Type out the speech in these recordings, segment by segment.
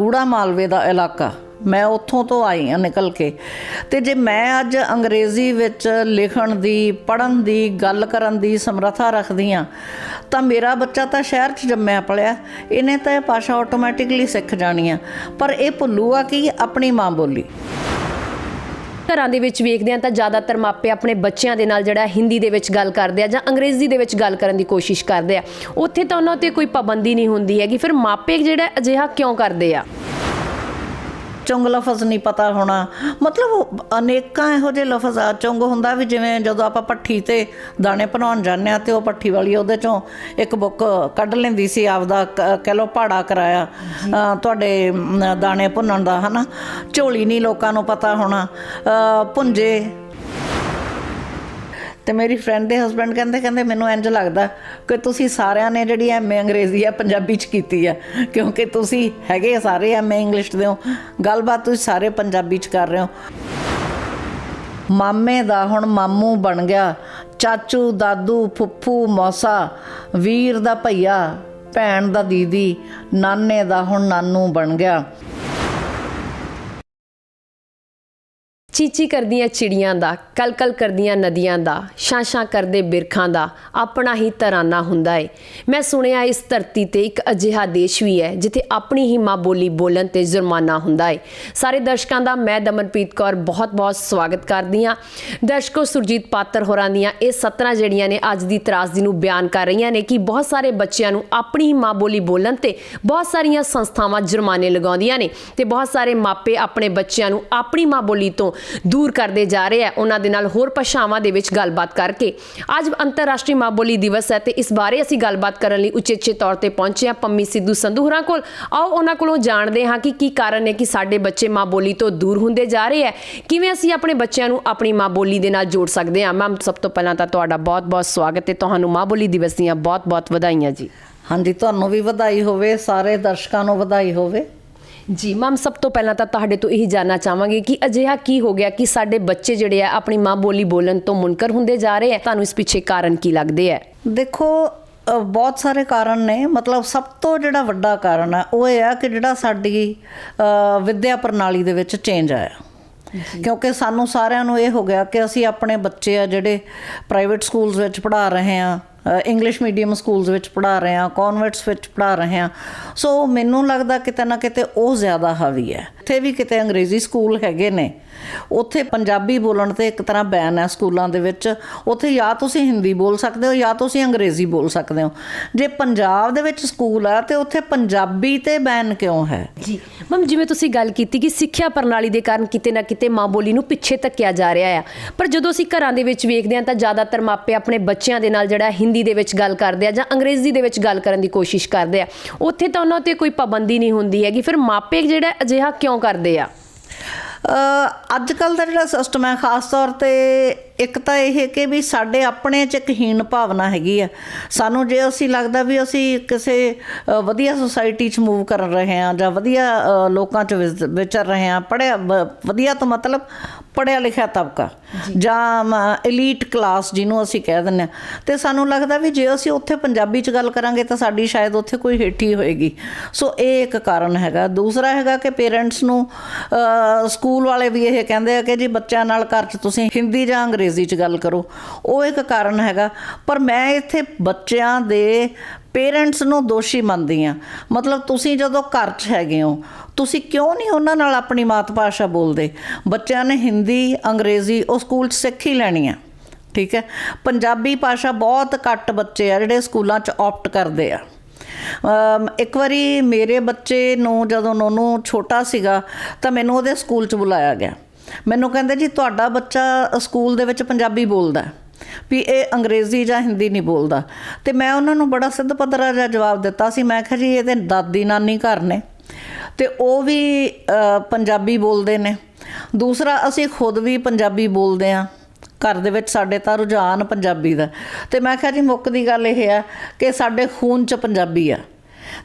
ਗੂੜਾ ਮਾਲਵੇ ਦਾ ਇਲਾਕਾ। ਮੈਂ ਉੱਥੋਂ ਤੋਂ ਆਈ ਹਾਂ ਨਿਕਲ ਕੇ। ਤੇ ਜੇ ਮੈਂ ਅੱਜ ਅੰਗਰੇਜ਼ੀ ਵਿੱਚ ਲਿਖਣ ਦੀ, ਪੜ੍ਹਨ ਦੀ, ਗੱਲ ਕਰਨ ਦੀ ਸਮਰੱਥਾ ਰੱਖਦੀ ਹਾਂ, ਤਾਂ ਮੇਰਾ ਬੱਚਾ ਤਾਂ ਸ਼ਹਿਰ 'ਚ ਜੰਮਿਆ ਪਲਿਆ ਇਹਨੇ ਤਾਂ ਇਹ ਭਾਸ਼ਾ ਆਟੋਮੈਟਿਕਲੀ ਸਿੱਖ ਜਾਣੀ ਆ। ਪਰ ਇਹ ਭੁੱਲੂਗਾ ਕਿ ਆਪਣੀ ਮਾਂ ਬੋਲੀ। ਘਰਾਂ ਦੇ ਵਿੱਚ ਵੇਖਦੇ ਆ ਤਾਂ ਜ਼ਿਆਦਾਤਰ ਮਾਪੇ ਆਪਣੇ ਬੱਚਿਆਂ ਦੇ ਨਾਲ ਜਿਹੜਾ ਹਿੰਦੀ ਦੇ ਵਿੱਚ ਗੱਲ ਕਰਦੇ ਆ ਜਾਂ ਅੰਗਰੇਜ਼ੀ ਦੇ ਵਿੱਚ ਗੱਲ ਕਰਨ ਦੀ ਕੋਸ਼ਿਸ਼ ਕਰਦੇ ਆ। ਉੱਥੇ ਤਾਂ ਉਹਨਾਂ ਤੇ ਕੋਈ ਪਾਬੰਦੀ ਨਹੀਂ ਹੁੰਦੀ ਹੈਗੀ। ਫਿਰ ਮਾਪੇ ਜਿਹੜਾ ਅਜਿਹਾ ਕਿਉਂ ਕਰਦੇ ਆ? ਚੁੰਗ ਲਫ਼ਜ਼ ਨਹੀਂ ਪਤਾ ਹੋਣਾ। ਮਤਲਬ ਅਨੇਕਾਂ ਇਹੋ ਜਿਹੇ ਲਫ਼ਜ਼ ਆ ਚੁੰਗ ਹੁੰਦਾ ਵੀ ਜਿਵੇਂ ਜਦੋਂ ਆਪਾਂ ਪੱਠੀ ਤੇ ਦਾਣੇ ਭਨਾਉਣ ਜਾਂਦੇ ਆ ਤੇ ਉਹ ਪੱਠੀ ਵਾਲੀ ਉਹਦੇ ਚੋਂ ਇੱਕ ਬੁੱਕ ਕੱਢ ਲੈਂਦੀ ਸੀ ਆਪਦਾ ਕਹਿ ਲਓ ਪਾੜਾ ਕਰਾਇਆ। ਤੁਹਾਡੇ ਦਾਣੇ ਭੁੰਨਣ ਦਾ ਹਨਾ? ਝੋਲੀ ਨਹੀਂ ਲੋਕਾਂ ਨੂੰ ਪਤਾ ਹੋਣਾ। ਪੁੰਜੇ ਤੇ ਮੇਰੀ ਫਰੈਂਡ ਦੇ ਹਸਬੰਡ ਕਹਿੰਦੇ ਕਹਿੰਦੇ ਮੈਨੂੰ ਇੰਜ ਲੱਗਦਾ ਕਿ ਤੁਸੀਂ ਸਾਰਿਆਂ ਨੇ ਜਿਹੜੀ ਐਮਏ ਅੰਗਰੇਜ਼ੀ ਆ ਪੰਜਾਬੀ ਚ ਕੀਤੀ ਆ ਕਿਉਂਕਿ ਤੁਸੀਂ ਹੈਗੇ ਆ ਸਾਰੇ ਐਮਏ ਇੰਗਲਿਸ਼ ਦੇ ਹੋ। ਗੱਲਬਾਤ ਤੁਸੀਂ ਸਾਰੇ ਪੰਜਾਬੀ ਚ ਕਰ ਰਹੇ ਹੋ। ਮਾਮੇ ਦਾ ਹੁਣ ਮਾਮੂ ਬਣ ਗਿਆ, ਚਾਚੂ, ਦਾਦੂ, ਫੁੱਫੂ, ਮੌਸਾ, ਵੀਰ ਦਾ ਭਈਆ, ਭੈਣ ਦਾ ਦੀਦੀ, ਨਾਨੇ ਦਾ ਹੁਣ ਨਾਨੂ ਬਣ ਗਿਆ। ਚੀਚੀ ਕਰਦੀਆਂ ਚਿੜੀਆਂ ਦਾ, ਕਲਕਲ ਕਰਦੀਆਂ ਨਦੀਆਂ ਦਾ ਛਾਂ ਛਾਂ ਕਰਦੇ ਬਿਰਖਾਂ ਦਾ, ਆਪਣਾ ਹੀ ਤਰਾਨਾ ਹੁੰਦਾ ਏ। ਮੈਂ ਸੁਣਿਆ ਇਸ ਧਰਤੀ ਤੇ ਇੱਕ ਅਜਿਹਾ ਦੇਸ਼ ਵੀ ਹੈ, ਜਿੱਥੇ ਆਪਣੀ ਹੀ ਮਾਂ ਬੋਲੀ ਬੋਲਣ ਤੇ ਜੁਰਮਾਨਾ ਹੁੰਦਾ ਏ। ਸਾਰੇ ਦਰਸ਼ਕਾਂ ਦਾ ਮੈਂ ਦਮਨਪ੍ਰੀਤ ਕੌਰ ਬਹੁਤ-ਬਹੁਤ ਸਵਾਗਤ ਕਰਦੀ ਹਾਂ। ਦਰਸ਼ਕੋ ਸੁਰਜੀਤ ਪਾਤਰ ਹੋਰਾਂ ਦੀਆਂ ਇਹ ਸਤਰਾਂ ਜਿਹੜੀਆਂ ਨੇ ਅੱਜ ਦੀ ਤਰਾਸਦੀ ਨੂੰ ਬਿਆਨ ਕਰ ਰਹੀਆਂ ਨੇ ਕਿ ਬਹੁਤ ਸਾਰੇ ਬੱਚਿਆਂ ਨੂੰ ਆਪਣੀ ਹੀ ਮਾਂ ਬੋਲੀ ਬੋਲਣ ਤੇ ਬਹੁਤ ਸਾਰੀਆਂ ਸੰਸਥਾਵਾਂ ਜੁਰਮਾਨੇ ਲਗਾਉਂਦੀਆਂ ਨੇ ਤੇ ਬਹੁਤ ਸਾਰੇ ਮਾਪੇ ਆਪਣੇ ਬੱਚਿਆਂ ਨੂੰ ਆਪਣੀ ਮਾਂ ਬੋਲੀ ਤੋਂ ਦੂਰ ਕਰਦੇ ਜਾ ਰਹੇ ਹੈ ਉਹਨਾਂ ਦੇ ਨਾਲ ਹੋਰ ਭਾਸ਼ਾਵਾਂ ਦੇ ਵਿੱਚ ਗੱਲਬਾਤ ਕਰਕੇ ਅੱਜ ਅੰਤਰਰਾਸ਼ਟਰੀ ਮਾਂ ਬੋਲੀ ਦਿਵਸ ਹੈ ਤੇ ਇਸ ਬਾਰੇ ਅਸੀਂ ਗੱਲਬਾਤ ਕਰਨ ਲਈ ਉਚੇਚੇ ਤੌਰ ਤੇ ਪਹੁੰਚੇ ਹਾਂ ਪੰਮੀ ਸਿੱਧੂ ਸੰਧੂ ਹੋਰਾਂ ਕੋਲ। ਆਓ ਉਹਨਾਂ ਕੋਲੋਂ ਜਾਣਦੇ ਹਾਂ ਕਿ ਕੀ ਕਾਰਨ ਹੈ ਕਿ ਸਾਡੇ ਬੱਚੇ ਮਾਂ ਬੋਲੀ ਤੋਂ ਦੂਰ ਹੁੰਦੇ ਜਾ ਰਹੇ ਹੈ ਕਿਵੇਂ ਅਸੀਂ ਆਪਣੇ ਬੱਚਿਆਂ ਨੂੰ ਆਪਣੀ ਮਾਂ ਬੋਲੀ ਦੇ ਨਾਲ ਜੋੜ ਸਕਦੇ ਹਾਂ? ਮੈਮ, ਸਭ ਤੋਂ ਪਹਿਲਾਂ ਤਾਂ ਤੁਹਾਡਾ ਬਹੁਤ-ਬਹੁਤ ਸਵਾਗਤ ਹੈ। ਤੁਹਾਨੂੰ ਮਾਂ ਬੋਲੀ ਦਿਵਸ ਦੀਆਂ ਬਹੁਤ-ਬਹੁਤ ਵਧਾਈਆਂ ਜੀ। ਹਾਂਜੀ, ਤੁਹਾਨੂੰ ਵੀ ਵਧਾਈ ਹੋਵੇ, ਸਾਰੇ ਦਰਸ਼ਕਾਂ ਨੂੰ ਵਧਾਈ ਹੋਵੇ। ਜੀ ਮੈਮ ਸਭ ਤੋਂ ਪਹਿਲਾਂ ਤਾਂ ਤੁਹਾਡੇ ਤੋਂ ਇਹੀ ਜਾਨਣਾ ਚਾਹਾਂਗੇ ਕਿ ਅਜਿਹਾ ਕੀ ਹੋ ਗਿਆ ਕਿ ਸਾਡੇ ਬੱਚੇ ਜਿਹੜੇ ਆ ਆਪਣੀ ਮਾਂ ਬੋਲੀ ਬੋਲਣ ਤੋਂ ਮੁਨਕਰ ਹੁੰਦੇ ਜਾ ਰਹੇ ਆ? ਤੁਹਾਨੂੰ ਇਸ ਪਿੱਛੇ ਕਾਰਨ ਕੀ ਲੱਗਦੇ ਆ? ਦੇਖੋ ਬਹੁਤ ਸਾਰੇ ਕਾਰਨ ਨੇ। ਮਤਲਬ ਸਭ ਤੋਂ ਜਿਹੜਾ ਵੱਡਾ ਕਾਰਨ ਹੈ ਉਹ ਇਹ ਆ ਕਿ ਜਿਹੜਾ ਸਾਡੀ ਵਿੱਦਿਆ ਪ੍ਰਣਾਲੀ ਦੇ ਵਿੱਚ ਚੇਂਜ ਆਇਆ। ਕਿਉਂਕਿ ਸਾਨੂੰ ਸਾਰਿਆਂ ਨੂੰ ਇਹ ਹੋ ਗਿਆ ਕਿ ਅਸੀਂ ਆਪਣੇ ਬੱਚੇ ਆ ਜਿਹੜੇ ਪ੍ਰਾਈਵੇਟ ਸਕੂਲਸ ਵਿੱਚ ਪੜ੍ਹਾ ਰਹੇ ਆ ਇੰਗਲਿਸ਼ ਮੀਡੀਅਮ ਸਕੂਲਸ ਵਿੱਚ ਪੜ੍ਹਾ ਰਹੇ ਹਾਂ ਕਨਵੈਂਟਸ ਵਿੱਚ ਪੜ੍ਹਾ ਰਹੇ ਹਾਂ। ਸੋ ਮੈਨੂੰ ਲੱਗਦਾ ਕਿਤੇ ਨਾ ਕਿਤੇ ਉਹ ਜ਼ਿਆਦਾ ਹਾਵੀ ਹੈ। ਇੱਥੇ ਵੀ ਕਿਤੇ ਅੰਗਰੇਜ਼ੀ ਸਕੂਲ ਹੈਗੇ ਨੇ। ਉੱਥੇ ਪੰਜਾਬੀ ਬੋਲਣ ਤੇ ਇੱਕ ਤਰ੍ਹਾਂ ਬੈਨ ਹੈ ਸਕੂਲਾਂ ਦੇ ਵਿੱਚ। ਉੱਥੇ ਜਾਂ ਤੁਸੀਂ ਹਿੰਦੀ ਬੋਲ ਸਕਦੇ ਹੋ ਜਾਂ ਤੁਸੀਂ ਅੰਗਰੇਜ਼ੀ ਬੋਲ ਸਕਦੇ ਹੋ। ਜੇ ਪੰਜਾਬ ਦੇ ਵਿੱਚ ਸਕੂਲ ਆ ਤੇ ਉੱਥੇ ਪੰਜਾਬੀ ਤੇ ਬੈਨ ਕਿਉਂ ਹੈ? ਜੀ, ਮੈਮ, ਜਿਵੇਂ ਤੁਸੀਂ ਗੱਲ ਕੀਤੀ ਕਿ ਸਿੱਖਿਆ ਪ੍ਰਣਾਲੀ ਦੇ ਕਾਰਨ ਕਿਤੇ ਨਾ ਕਿਤੇ ਮਾਂ ਬੋਲੀ ਨੂੰ ਪਿੱਛੇ ਧੱਕਿਆ ਜਾ ਰਿਹਾ ਆ। ਪਰ ਜਦੋਂ ਅਸੀਂ ਘਰਾਂ ਦੇ ਵਿੱਚ ਵੇਖਦੇ ਹਾਂ ਤਾਂ ਜ਼ਿਆਦਾਤਰ ਮਾਪੇ ਆਪਣੇ ਬੱਚਿਆਂ ਦੇ ਨਾਲ ਜਿਹੜਾ ਹਿੰਦੀ ਦੇ ਵਿੱਚ ਗੱਲ ਕਰਦੇ ਆ ਜਾਂ ਅੰਗਰੇਜ਼ੀ ਦੇ ਵਿੱਚ ਗੱਲ ਕਰਨ ਦੀ ਕੋਸ਼ਿਸ਼ ਕਰਦੇ ਆ। ਉੱਥੇ ਤਾਂ ਉਹਨਾਂ ਤੇ ਕੋਈ ਪਾਬੰਦੀ ਨਹੀਂ ਹੁੰਦੀ ਹੈਗੀ। ਫਿਰ ਮਾਪੇ ਜਿਹੜਾ ਅਜਿਹਾ ਕਿਉਂ ਕਰਦੇ ਆ? ਅੱਜ ਕੱਲ ਦਾ ਜਿਹੜਾ ਸਿਸਟਮ ਹੈ ਖਾਸ ਤੌਰ ਤੇ ਇੱਕ ਤਾਂ ਇਹ ਕਿ ਵੀ ਸਾਡੇ ਆਪਣੇ ਚ ਇੱਕ ਹੀਣ ਭਾਵਨਾ ਹੈਗੀ ਆ। ਸਾਨੂੰ ਜੇ ਅਸੀਂ ਲੱਗਦਾ ਵੀ ਅਸੀਂ ਕਿਸੇ ਵਧੀਆ ਸੁਸਾਇਟੀ ਚ ਮੂਵ ਕਰ ਰਹੇ ਹਾਂ ਜਾਂ ਵਧੀਆ ਲੋਕਾਂ ਚ ਵਿਚ- ਵਿਚਰ ਰਹੇ ਹਾਂ ਪੜਿਆ ਵਧੀਆ ਤੋਂ ਮਤਲਬ ਪੜਿਆ ਲਿਖਿਆ ਤਬਕਾ ਜਾਂ। ਐਲੀਟ ਕਲਾਸ ਜਿਹਨੂੰ ਅਸੀਂ ਕਹਿ ਦਿੰਦੇ ਹਾਂ। ਤੇ ਸਾਨੂੰ ਲੱਗਦਾ ਵੀ ਜੇ ਅਸੀਂ ਉੱਥੇ ਪੰਜਾਬੀ ਚ ਗੱਲ ਕਰਾਂਗੇ ਤਾਂ ਸਾਡੀ ਸ਼ਾਇਦ ਉੱਥੇ ਕੋਈ ਹੇਠੀ ਹੋਏਗੀ। ਸੋ ਇਹ ਇੱਕ ਕਾਰਨ ਹੈਗਾ। ਦੂਸਰਾ ਹੈਗਾ ਕਿ ਪੇਰੈਂਟਸ ਨੂੰ ਅ, ਸਕੂਲ ਵਾਲੇ ਵੀ ਇਹ ਕਹਿੰਦੇ ਆ ਕਿ ਜੀ ਬੱਚਿਆਂ ਨਾਲ ਘਰ 'ਚ ਤੁਸੀਂ ਹਿੰਦੀ ਜਾਂ ਅੰਗਰੇਜ਼ੀ 'ਚ ਗੱਲ ਕਰੋ। ਉਹ ਇੱਕ ਕਾਰਨ ਹੈਗਾ। ਪਰ ਮੈਂ ਇੱਥੇ ਬੱਚਿਆਂ ਦੇ ਪੇਰੈਂਟਸ ਨੂੰ ਦੋਸ਼ੀ ਮੰਨਦੀ ਆ ਮਤਲਬ ਤੁਸੀਂ ਜਦੋਂ ਘਰ 'ਚ ਹੈਗੇ ਹੋ, ਤੁਸੀਂ ਕਿਉਂ ਨਹੀਂ ਉਹਨਾਂ ਨਾਲ ਆਪਣੀ ਮਾਤ ਭਾਸ਼ਾ ਬੋਲਦੇ? ਬੱਚਿਆਂ ਨੇ ਹਿੰਦੀ, ਅੰਗਰੇਜ਼ੀ ਉਹ ਸਕੂਲ 'ਚ ਸਿੱਖ ਹੀ ਲੈਣੀ ਆ। ਠੀਕ ਹੈ? ਪੰਜਾਬੀ ਭਾਸ਼ਾ ਬਹੁਤ ਘੱਟ ਬੱਚੇ ਆ ਜਿਹੜੇ ਸਕੂਲਾਂ 'ਚ ਆਪਟ ਕਰਦੇ ਆ। ਇੱਕ ਵਾਰੀ ਮੇਰੇ ਬੱਚੇ ਨੂੰ ਜਦੋਂ ਉਹਨੂੰ ਛੋਟਾ ਸੀਗਾ ਤਾਂ ਮੈਨੂੰ ਉਹਦੇ ਸਕੂਲ 'ਚ ਬੁਲਾਇਆ ਗਿਆ। ਮੈਨੂੰ ਕਹਿੰਦੇ ਜੀ ਤੁਹਾਡਾ ਬੱਚਾ ਸਕੂਲ ਦੇ ਵਿੱਚ ਪੰਜਾਬੀ ਬੋਲਦਾ ਹੈ, ਵੀ ਇਹ ਅੰਗਰੇਜ਼ੀ ਜਾਂ ਹਿੰਦੀ ਨਹੀਂ ਬੋਲਦਾ। ਤੇ ਮੈਂ ਉਹਨਾਂ ਨੂੰ ਬੜਾ ਸਿੱਧ ਪੱਧਰਾ ਜਿਹਾ ਜਵਾਬ ਦਿੱਤਾ ਸੀ। ਮੈਂ ਕਿਹਾ ਜੀ ਇਹਦੇ ਦਾਦੀ ਨਾਨੀ ਘਰ ਨੇ। ਤੇ ਉਹ ਵੀ ਪੰਜਾਬੀ ਬੋਲਦੇ ਨੇ। ਦੂਸਰਾ ਅਸੀਂ ਖੁਦ ਵੀ ਪੰਜਾਬੀ ਬੋਲਦੇ ਆ ਘਰ ਦੇ ਵਿੱਚ ਸਾਡੇ ਤਾਂ ਰੁਝਾਨ ਪੰਜਾਬੀ ਦਾ। ਤੇ ਮੈਂ ਕਿਹਾ ਜੀ ਮੁੱਕ ਦੀ ਗੱਲ ਇਹ ਆ ਕਿ ਸਾਡੇ ਖੂਨ 'ਚ ਪੰਜਾਬੀ ਆ।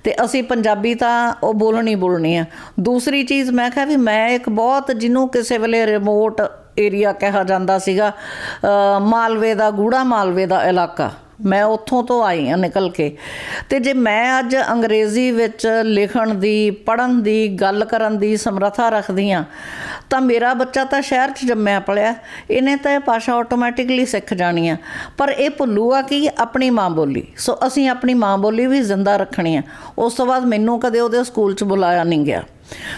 ਤੇ ਅਸੀਂ ਪੰਜਾਬੀ ਤਾਂ ਉਹ ਬੋਲਣੀ ਬੋਲਣੀ ਆ। ਦੂਸਰੀ ਚੀਜ਼ ਮੈਂ ਕਿਹਾ ਵੀ ਮੈਂ ਇੱਕ ਬਹੁਤ ਜਿਹਨੂੰ ਕਿਸੇ ਵੇਲੇ ਰਿਮੋਟ ਏਰੀਆ ਕਿਹਾ ਜਾਂਦਾ ਸੀਗਾ ਮਾਲਵੇ ਦਾ, ਗੂੜਾ ਮਾਲਵੇ ਦਾ ਇਲਾਕਾ। ਮੈਂ ਉੱਥੋਂ ਤੋਂ ਆਈ ਹਾਂ ਨਿਕਲ ਕੇ। ਤੇ ਜੇ ਮੈਂ ਅੱਜ ਅੰਗਰੇਜ਼ੀ ਵਿੱਚ ਲਿਖਣ ਦੀ, ਪੜ੍ਹਨ ਦੀ, ਗੱਲ ਕਰਨ ਦੀ ਸਮਰੱਥਾ ਰੱਖਦੀ ਹਾਂ, ਤਾਂ ਮੇਰਾ ਬੱਚਾ ਤਾਂ ਸ਼ਹਿਰ 'ਚ ਜੰਮਿਆ ਪਲਿਆ, ਇਹਨੇ ਤਾਂ ਇਹ ਭਾਸ਼ਾ ਆਟੋਮੈਟਿਕਲੀ ਸਿੱਖ ਜਾਣੀ ਆ। ਪਰ ਇਹ ਭੁੱਲੂਗਾ ਕਿ ਆਪਣੀ ਮਾਂ ਬੋਲੀ, ਸੋ ਅਸੀਂ ਆਪਣੀ ਮਾਂ ਬੋਲੀ ਵੀ ਜ਼ਿੰਦਾ ਰੱਖਣੀ ਆ। ਉਸ ਤੋਂ ਬਾਅਦ ਮੈਨੂੰ ਕਦੇ ਉਹਦੇ ਸਕੂਲ 'ਚ ਬੁਲਾਇਆ ਨਹੀਂ ਗਿਆ।